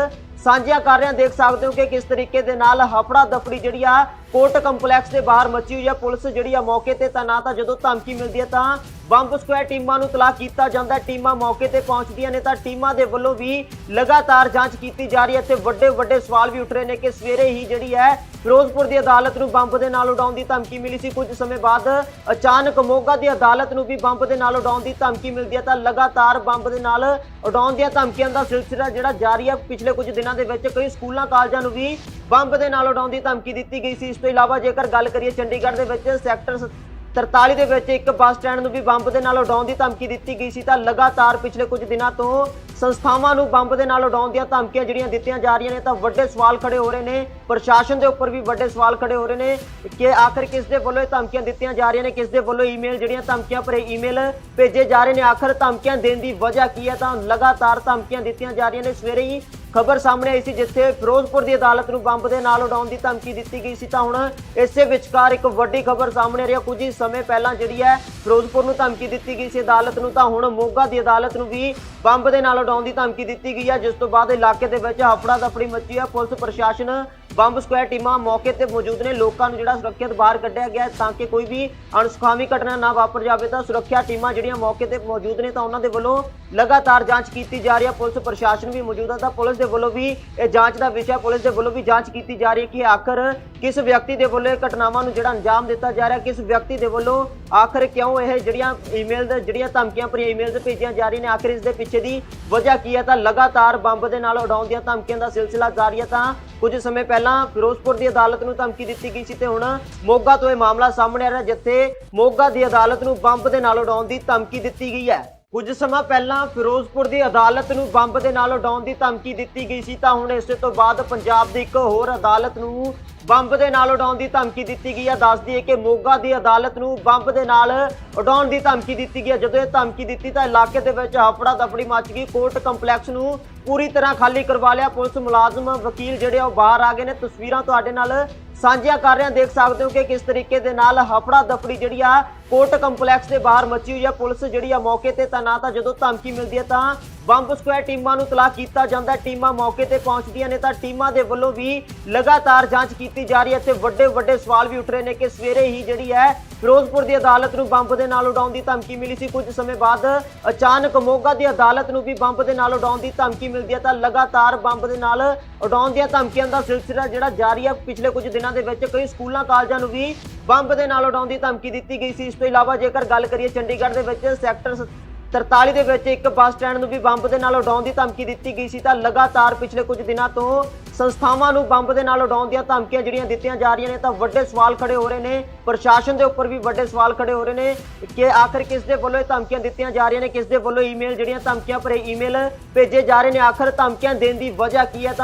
ਸਾਂਝੀਆਂ ਕਰ ਰਹੇ ਹਾਂ। ਦੇਖ ਸਕਦੇ ਹੋ ਕਿ ਕਿਸ ਤਰੀਕੇ ਦੇ ਨਾਲ ਹਫੜਾ ਦਫੜੀ ਜਿਹੜੀ ਆ ਕੋਰਟ ਕੰਪਲੈਕਸ ਦੇ ਬਾਹਰ ਮੱਚੀ ਹੋਈ ਹੈ ਪੁਲਿਸ ਜਿਹੜੀ ਆ ਮੌਕੇ ਤੇ ਤੈਨਾਤ ਆ ਜਦੋਂ ਧਮਕੀ ਮਿਲਦੀ ਹੈ ਤਾਂ ਬੰਬ ਸਕੁਐਡ ਟੀਮਾਂ ਨੂੰ ਤਲਾਕ ਕੀਤਾ ਜਾਂਦਾ ਟੀਮਾਂ ਮੌਕੇ ਤੇ ਪਹੁੰਚਦੀਆਂ ਨੇ ਤਾਂ ਟੀਮਾਂ ਦੇ ਵੱਲੋਂ ਵੀ ਲਗਾਤਾਰ ਜਾਂਚ ਕੀਤੀ ਜਾ ਰਹੀ ਹੈ ਤੇ ਵੱਡੇ ਵੱਡੇ ਸਵਾਲ ਵੀ ਉੱਠ ਰਹੇ ਨੇ ਕਿ ਸਵੇਰੇ ਹੀ ਜਿਹੜੀ ਹੈ ਫਿਰੋਜ਼ਪੁਰ ਦੀ ਅਦਾਲਤ ਨੂੰ ਬੰਬ ਦੇ ਨਾਲ ਉਡਾਉਣ ਦੀ ਧਮਕੀ ਮਿਲੀ ਸੀ। ਕੁਝ ਸਮੇਂ ਬਾਅਦ ਅਚਾਨਕ ਮੋਗਾ ਦੀ ਅਦਾਲਤ ਨੂੰ ਵੀ ਬੰਬ ਦੇ ਨਾਲ ਉਡਾਉਣ ਦੀ ਧਮਕੀ ਮਿਲਦੀ ਹੈ ਤਾਂ ਲਗਾਤਾਰ ਬੰਬ ਦੇ ਨਾਲ ਉਡਾਉਣ ਦੀਆਂ ਧਮਕੀਆਂ ਦਾ ਸਿਲਸਿਲਾ ਜਿਹੜਾ ਜਾਰੀ ਹੈ। ਪਿਛਲੇ ਕੁਝ ਦਿਨਾਂ ਦੇ ਵਿੱਚ ਕਈ ਸਕੂਲਾਂ, ਕਾਲਜਾਂ ਨੂੰ ਵੀ ਬੰਬ ਦੇ ਨਾਲ ਉਡਾਉਣ ਦੀ ਧਮਕੀ ਦਿੱਤੀ ਗਈ ਸੀ। ਇਸ ਤੋਂ ਇਲਾਵਾ ਜੇਕਰ ਗੱਲ ਕਰੀਏ ਚੰਡੀਗੜ੍ਹ ਦੇ ਵਿੱਚ, ਸੈਕਟਰ 43 ਦੇ ਵਿੱਚ ਇੱਕ ਬੱਸ ਸਟੈਂਡ ਨੂੰ ਵੀ ਬੰਬ ਦੇ ਨਾਲ ਉਡਾਉਣ ਦੀ ਧਮਕੀ ਦਿੱਤੀ ਗਈ ਸੀ, ਤਾਂ ਲਗਾਤਾਰ ਪਿਛਲੇ ਕੁਝ ਦਿਨਾਂ ਤੋਂ ਸੰਸਥਾਵਾਂ ਨੂੰ ਬੰਬ ਦੇ ਨਾਲ ਉਡਾਉਣ ਦੀਆਂ ਧਮਕੀਆਂ ਜਿਹੜੀਆਂ ਦਿੱਤੀਆਂ ਜਾ ਰਹੀਆਂ ਨੇ, ਤਾਂ ਵੱਡੇ ਸਵਾਲ ਖੜੇ ਹੋ ਰਹੇ ਨੇ। ਪ੍ਰਸ਼ਾਸਨ ਦੇ ਉੱਪਰ ਵੀ ਵੱਡੇ ਸਵਾਲ ਖੜੇ ਹੋ ਰਹੇ ਨੇ ਕਿ ਆਖਰ ਕਿਸ ਦੇ ਵੱਲੋਂ ਇਹ ਧਮਕੀਆਂ ਦਿੱਤੀਆਂ ਜਾ ਰਹੀਆਂ ਨੇ, ਕਿਸ ਦੇ ਵੱਲੋਂ ਈਮੇਲ ਜਿਹੜੀਆਂ ਧਮਕੀਆਂ ਭਰੇ ਈਮੇਲ ਭੇਜੇ ਜਾ ਰਹੇ ਨੇ, ਆਖਰ ਧਮਕੀਆਂ ਦੇਣ ਦੀ ਵਜ੍ਹਾ ਕੀ ਹੈ? ਤਾਂ ਲਗਾਤਾਰ ਧਮਕੀਆਂ ਦਿੱਤੀਆਂ ਜਾ ਰਹੀਆਂ ਨੇ। ਸਵੇਰੇ ਹੀ ਖਬਰ ਸਾਹਮਣੇ ਆਈ ਸੀ ਜਿੱਥੇ ਫਿਰੋਜ਼ਪੁਰ ਦੀ ਅਦਾਲਤ ਨੂੰ ਬੰਬ ਦੇ ਨਾਲ ਉਡਾਉਣ ਦੀ ਧਮਕੀ ਦਿੱਤੀ ਗਈ ਸੀ। ਤਾਂ ਹੁਣ ਇਸੇ ਵਿਚਕਾਰ ਇੱਕ ਵੱਡੀ ਖਬਰ ਸਾਹਮਣੇ ਆ ਰਹੀ ਹੈ। ਕੁਝ ਹੀ ਸਮੇਂ ਪਹਿਲਾਂ ਜਿਹੜੀ ਹੈ ਫਿਰੋਜ਼ਪੁਰ ਨੂੰ ਧਮਕੀ ਦਿੱਤੀ ਗਈ ਸੀ ਅਦਾਲਤ ਨੂੰ, ਤਾਂ ਹੁਣ ਮੋਗਾ ਦੀ ਅਦਾਲਤ ਨੂੰ ਵੀ ਬੰਬ ਦੇ ਨਾਲ ਉਡਾਉਣ ਦੀ ਧਮਕੀ ਦਿੱਤੀ ਗਈ ਹੈ। ਜਿਸ ਤੋਂ ਬਾਅਦ ਇਲਾਕੇ ਦੇ ਵਿੱਚ ਹਫੜਾ ਦਫੜੀ ਮੱਚੀ ਹੈ। ਪੁਲਿਸ ਪ੍ਰਸ਼ਾਸਨ ਬੰਬ ਸਕੁਐਡ ਟੀਮਾਂ ਮੌਕੇ ਤੇ ਮੌਜੂਦ ਨੇ। ਲੋਕਾਂ ਨੂੰ ਜਿਹੜਾ ਸੁਰੱਖਿਅਤ ਬਾਹਰ ਕੱਢਿਆ ਗਿਆ ਤਾਂ ਕਿ ਕੋਈ ਵੀ ਅਣਸੁਖਾਵੀ ਘਟਨਾ ਨਾ ਵਾਪਰ ਜਾਵੇ ਤਾਂ ਸੁਰੱਖਿਆ ਟੀਮਾਂ ਜਿਹੜੀਆਂ ਮੌਕੇ ਤੇ ਮੌਜੂਦ ਨੇ ਤਾਂ ਉਹਨਾਂ ਦੇ ਵੱਲੋਂ ਲਗਾਤਾਰ ਜਾਂਚ ਕੀਤੀ ਜਾ ਰਹੀ ਹੈ। ਪੁਲਿਸ ਪ੍ਰਸ਼ਾਸਨ ਵੀ ਮੌਜੂਦ ਹੈ ਤਾਂ ਪੁਲਿਸ ਦੇ ਵੱਲੋਂ ਵੀ ਇਹ ਜਾਂਚ ਦਾ ਵਿਸ਼ਾ ਪੁਲਿਸ ਦੇ ਵੱਲੋਂ ਵੀ ਜਾਂਚ ਕੀਤੀ ਜਾ ਰਹੀ ਹੈ ਕਿ ਆਖਰ ਕਿਸ ਵਿਅਕਤੀ ਦੇ ਵੱਲੋਂ ਇਹ ਘਟਨਾਵਾਂ ਨੂੰ ਜਿਹੜਾ ਅੰਜਾਮ ਦਿੱਤਾ ਜਾ ਰਿਹਾ ਕਿਸ ਵਿਅਕਤੀ ਦੇ ਵੱਲੋਂ ਆਖਰ ਕਿਉਂ ਇਹ ਜਿਹੜੀਆਂ ਈਮੇਲ ਦੇ ਜਿਹੜੀਆਂ ਧਮਕੀਆਂ ਭਰੀਆਂ ਈਮੇਲਸ ਭੇਜੀਆਂ ਜਾ ਰਹੀਆਂ ਨੇ, ਆਖਰ ਇਸ ਦੇ ਪਿੱਛੇ ਦੀ ਵਜ੍ਹਾ ਕੀ ਹੈ? ਤਾਂ ਲਗਾਤਾਰ ਬੰਬ ਦੇ ਨਾਲ ਉਡਾਉਣ ਦੀਆਂ ਧਮਕੀਆਂ ਦਾ ਸਿਲਸਿਲਾ ਜਾਰੀ ਹੈ ਤਾਂ ਕੁਝ ਸਮੇਂ ਪਹਿਲਾਂ ਫਿਰੋਜ਼ਪੁਰ ਦੀ ਅਦਾਲਤ ਨੂੰ ਧਮਕੀ ਦਿੱਤੀ ਗਈ ਸੀ ਤੇ ਹੁਣ ਮੋਗਾ ਤੋਂ ਇਹ ਮਾਮਲਾ ਸਾਹਮਣੇ ਆ ਰਿਹਾ, ਜਿੱਥੇ ਮੋਗਾ ਦੀ ਅਦਾਲਤ ਨੂੰ ਬੰਬ ਦੇ ਨਾਲ ਉਡਾਉਣ ਦੀ ਧਮਕੀ ਦਿੱਤੀ ਗਈ ਹੈ। ਕੁਝ ਸਮਾਂ ਪਹਿਲਾਂ ਫਿਰੋਜ਼ਪੁਰ ਦੀ ਅਦਾਲਤ ਨੂੰ ਬੰਬ ਦੇ ਨਾਲ ਉਡਾਉਣ ਦੀ ਧਮਕੀ ਦਿੱਤੀ ਗਈ ਸੀ, ਤਾਂ ਹੁਣ ਇਸੇ ਤੋਂ ਬਾਅਦ ਪੰਜਾਬ ਦੀ ਇੱਕ ਹੋਰ ਅਦਾਲਤ ਨੂੰ ਬੰਬ ਦੇ ਨਾਲ ਉਡਾਉਣ ਦੀ ਧਮਕੀ ਦਿੱਤੀ ਗਈ ਹੈ। ਦੱਸਦੀ ਹੈ ਕਿ ਮੋਗਾ ਦੀ ਅਦਾਲਤ ਨੂੰ ਬੰਬ ਦੇ ਨਾਲ ਉਡਾਉਣ ਦੀ ਧਮਕੀ ਦਿੱਤੀ ਗਈ ਹੈ। ਜਦੋਂ ਇਹ ਧਮਕੀ ਦਿੱਤੀ ਤਾਂ ਇਲਾਕੇ ਦੇ ਵਿੱਚ ਹਫੜਾ ਦਫੜੀ ਮਚ ਗਈ। ਕੋਰਟ ਕੰਪਲੈਕਸ ਨੂੰ ਪੂਰੀ ਤਰ੍ਹਾਂ ਖਾਲੀ ਕਰਵਾ ਲਿਆ। ਪੁਲਿਸ ਮੁਲਾਜ਼ਮ, ਵਕੀਲ ਜਿਹੜੇ ਆ ਉਹ ਬਾਹਰ ਆ ਗਏ ਨੇ। ਤਸਵੀਰਾਂ ਤੁਹਾਡੇ ਨਾਲ ਸਾਂਝੀਆਂ ਕਰ ਰਹੇ ਹਾਂ। ਦੇਖ ਸਕਦੇ ਹੋ ਕਿ ਕਿਸ ਤਰੀਕੇ ਦੇ ਨਾਲ ਹਫੜਾ ਦਫੜੀ ਜਿਹੜੀ ਆ ਕੋਰਟ ਕੰਪਲੈਕਸ ਦੇ ਬਾਹਰ ਮੱਚੀ ਹੋਈ ਹੈ ਪੁਲਿਸ ਜਿਹੜੀ ਆ ਮੌਕੇ ਤੇ ਤੈਨਾਤ ਆ। ਜਦੋਂ ਧਮਕੀ ਮਿਲਦੀ ਹੈ ਤਾਂ ਬੰਬ ਸਕੁਐਡ ਟੀਮਾਂ ਨੂੰ ਤਲਾਕ ਕੀਤਾ ਜਾਂਦਾ ਟੀਮਾਂ ਮੌਕੇ ਤੇ ਪਹੁੰਚਦੀਆਂ ਨੇ ਤਾਂ ਟੀਮਾਂ ਦੇ ਵੱਲੋਂ ਵੀ ਲਗਾਤਾਰ ਜਾਂਚ ਕੀਤੀ ਜਾ ਰਹੀ ਹੈ। ਤੇ ਵੱਡੇ ਵੱਡੇ ਸਵਾਲ ਵੀ ਉੱਠ ਰਹੇ ਨੇ ਕਿ ਸਵੇਰੇ ਹੀ ਜਿਹੜੀ ਹੈ ਫਿਰੋਜ਼ਪੁਰ ਦੀ ਅਦਾਲਤ ਨੂੰ ਬੰਬ ਦੇ ਨਾਲ ਉਡਾਉਣ ਦੀ ਧਮਕੀ ਮਿਲੀ ਸੀ। ਕੁਝ ਸਮੇਂ ਬਾਅਦ ਅਚਾਨਕ ਮੋਗਾ ਦੀ ਅਦਾਲਤ ਨੂੰ ਵੀ ਬੰਬ ਦੇ ਨਾਲ ਉਡਾਉਣ ਦੀ ਧਮਕੀ ਮਿਲਦੀ ਹੈ। ਤਾਂ ਲਗਾਤਾਰ ਬੰਬ ਦੇ ਨਾਲ ਉਡਾਉਣ ਦੀਆਂ ਧਮਕੀਆਂ ਦਾ ਸਿਲਸਿਲਾ ਜਿਹੜਾ ਜਾਰੀ ਹੈ। ਪਿਛਲੇ ਕੁਝ ਦਿਨਾਂ ਦੇ ਵਿੱਚ ਕਈ ਸਕੂਲਾਂ, ਕਾਲਜਾਂ ਨੂੰ ਵੀ ਬੰਬ ਦੇ ਨਾਲ ਉਡਾਉਣ ਦੀ ਧਮਕੀ ਦਿੱਤੀ ਗਈ ਸੀ। ਤੋਂ ਇਲਾਵਾ ਜੇਕਰ ਗੱਲ ਕਰੀਏ ਚੰਡੀਗੜ੍ਹ ਦੇ ਵਿੱਚ ਸੈਕਟਰ 43 ਦੇ ਵਿੱਚ ਇੱਕ ਬੱਸ ਸਟੈਂਡ ਨੂੰ ਵੀ ਬੰਬ ਦੇ ਨਾਲ ਉਡਾਉਣ ਦੀ ਧਮਕੀ ਦਿੱਤੀ ਗਈ ਸੀ, ਤਾਂ ਲਗਾਤਾਰ ਪਿਛਲੇ ਕੁਝ ਦਿਨਾਂ ਤੋਂ ਸੰਸਥਾਵਾਂ ਨੂੰ ਬੰਬ ਦੇ ਨਾਲ ਉਡਾਉਣ ਦੀਆਂ ਧਮਕੀਆਂ ਜਿਹੜੀਆਂ ਦਿੱਤੀਆਂ ਜਾ ਰਹੀਆਂ ਨੇ, ਤਾਂ ਵੱਡੇ ਸਵਾਲ ਖੜੇ ਹੋ ਰਹੇ ਨੇ, ਪ੍ਰਸ਼ਾਸਨ ਦੇ ਉੱਪਰ ਵੀ ਵੱਡੇ ਸਵਾਲ ਖੜੇ ਹੋ ਰਹੇ ਨੇ ਕਿ ਆਖਰ ਕਿਸ ਦੇ ਵੱਲੋਂ ਇਹ ਧਮਕੀਆਂ ਦਿੱਤੀਆਂ ਜਾ ਰਹੀਆਂ ਨੇ, ਕਿਸ ਦੇ ਵੱਲੋਂ ਈਮੇਲ ਜਿਹੜੀਆਂ ਧਮਕੀਆਂ ਭਰੇ ਈਮੇਲ ਭੇਜੇ ਜਾ ਰਹੇ ਨੇ, ਆਖਰ ਧਮਕੀਆਂ ਦੇਣ ਦੀ ਵਜ੍ਹਾ ਕੀ ਹੈ ਤਾਂ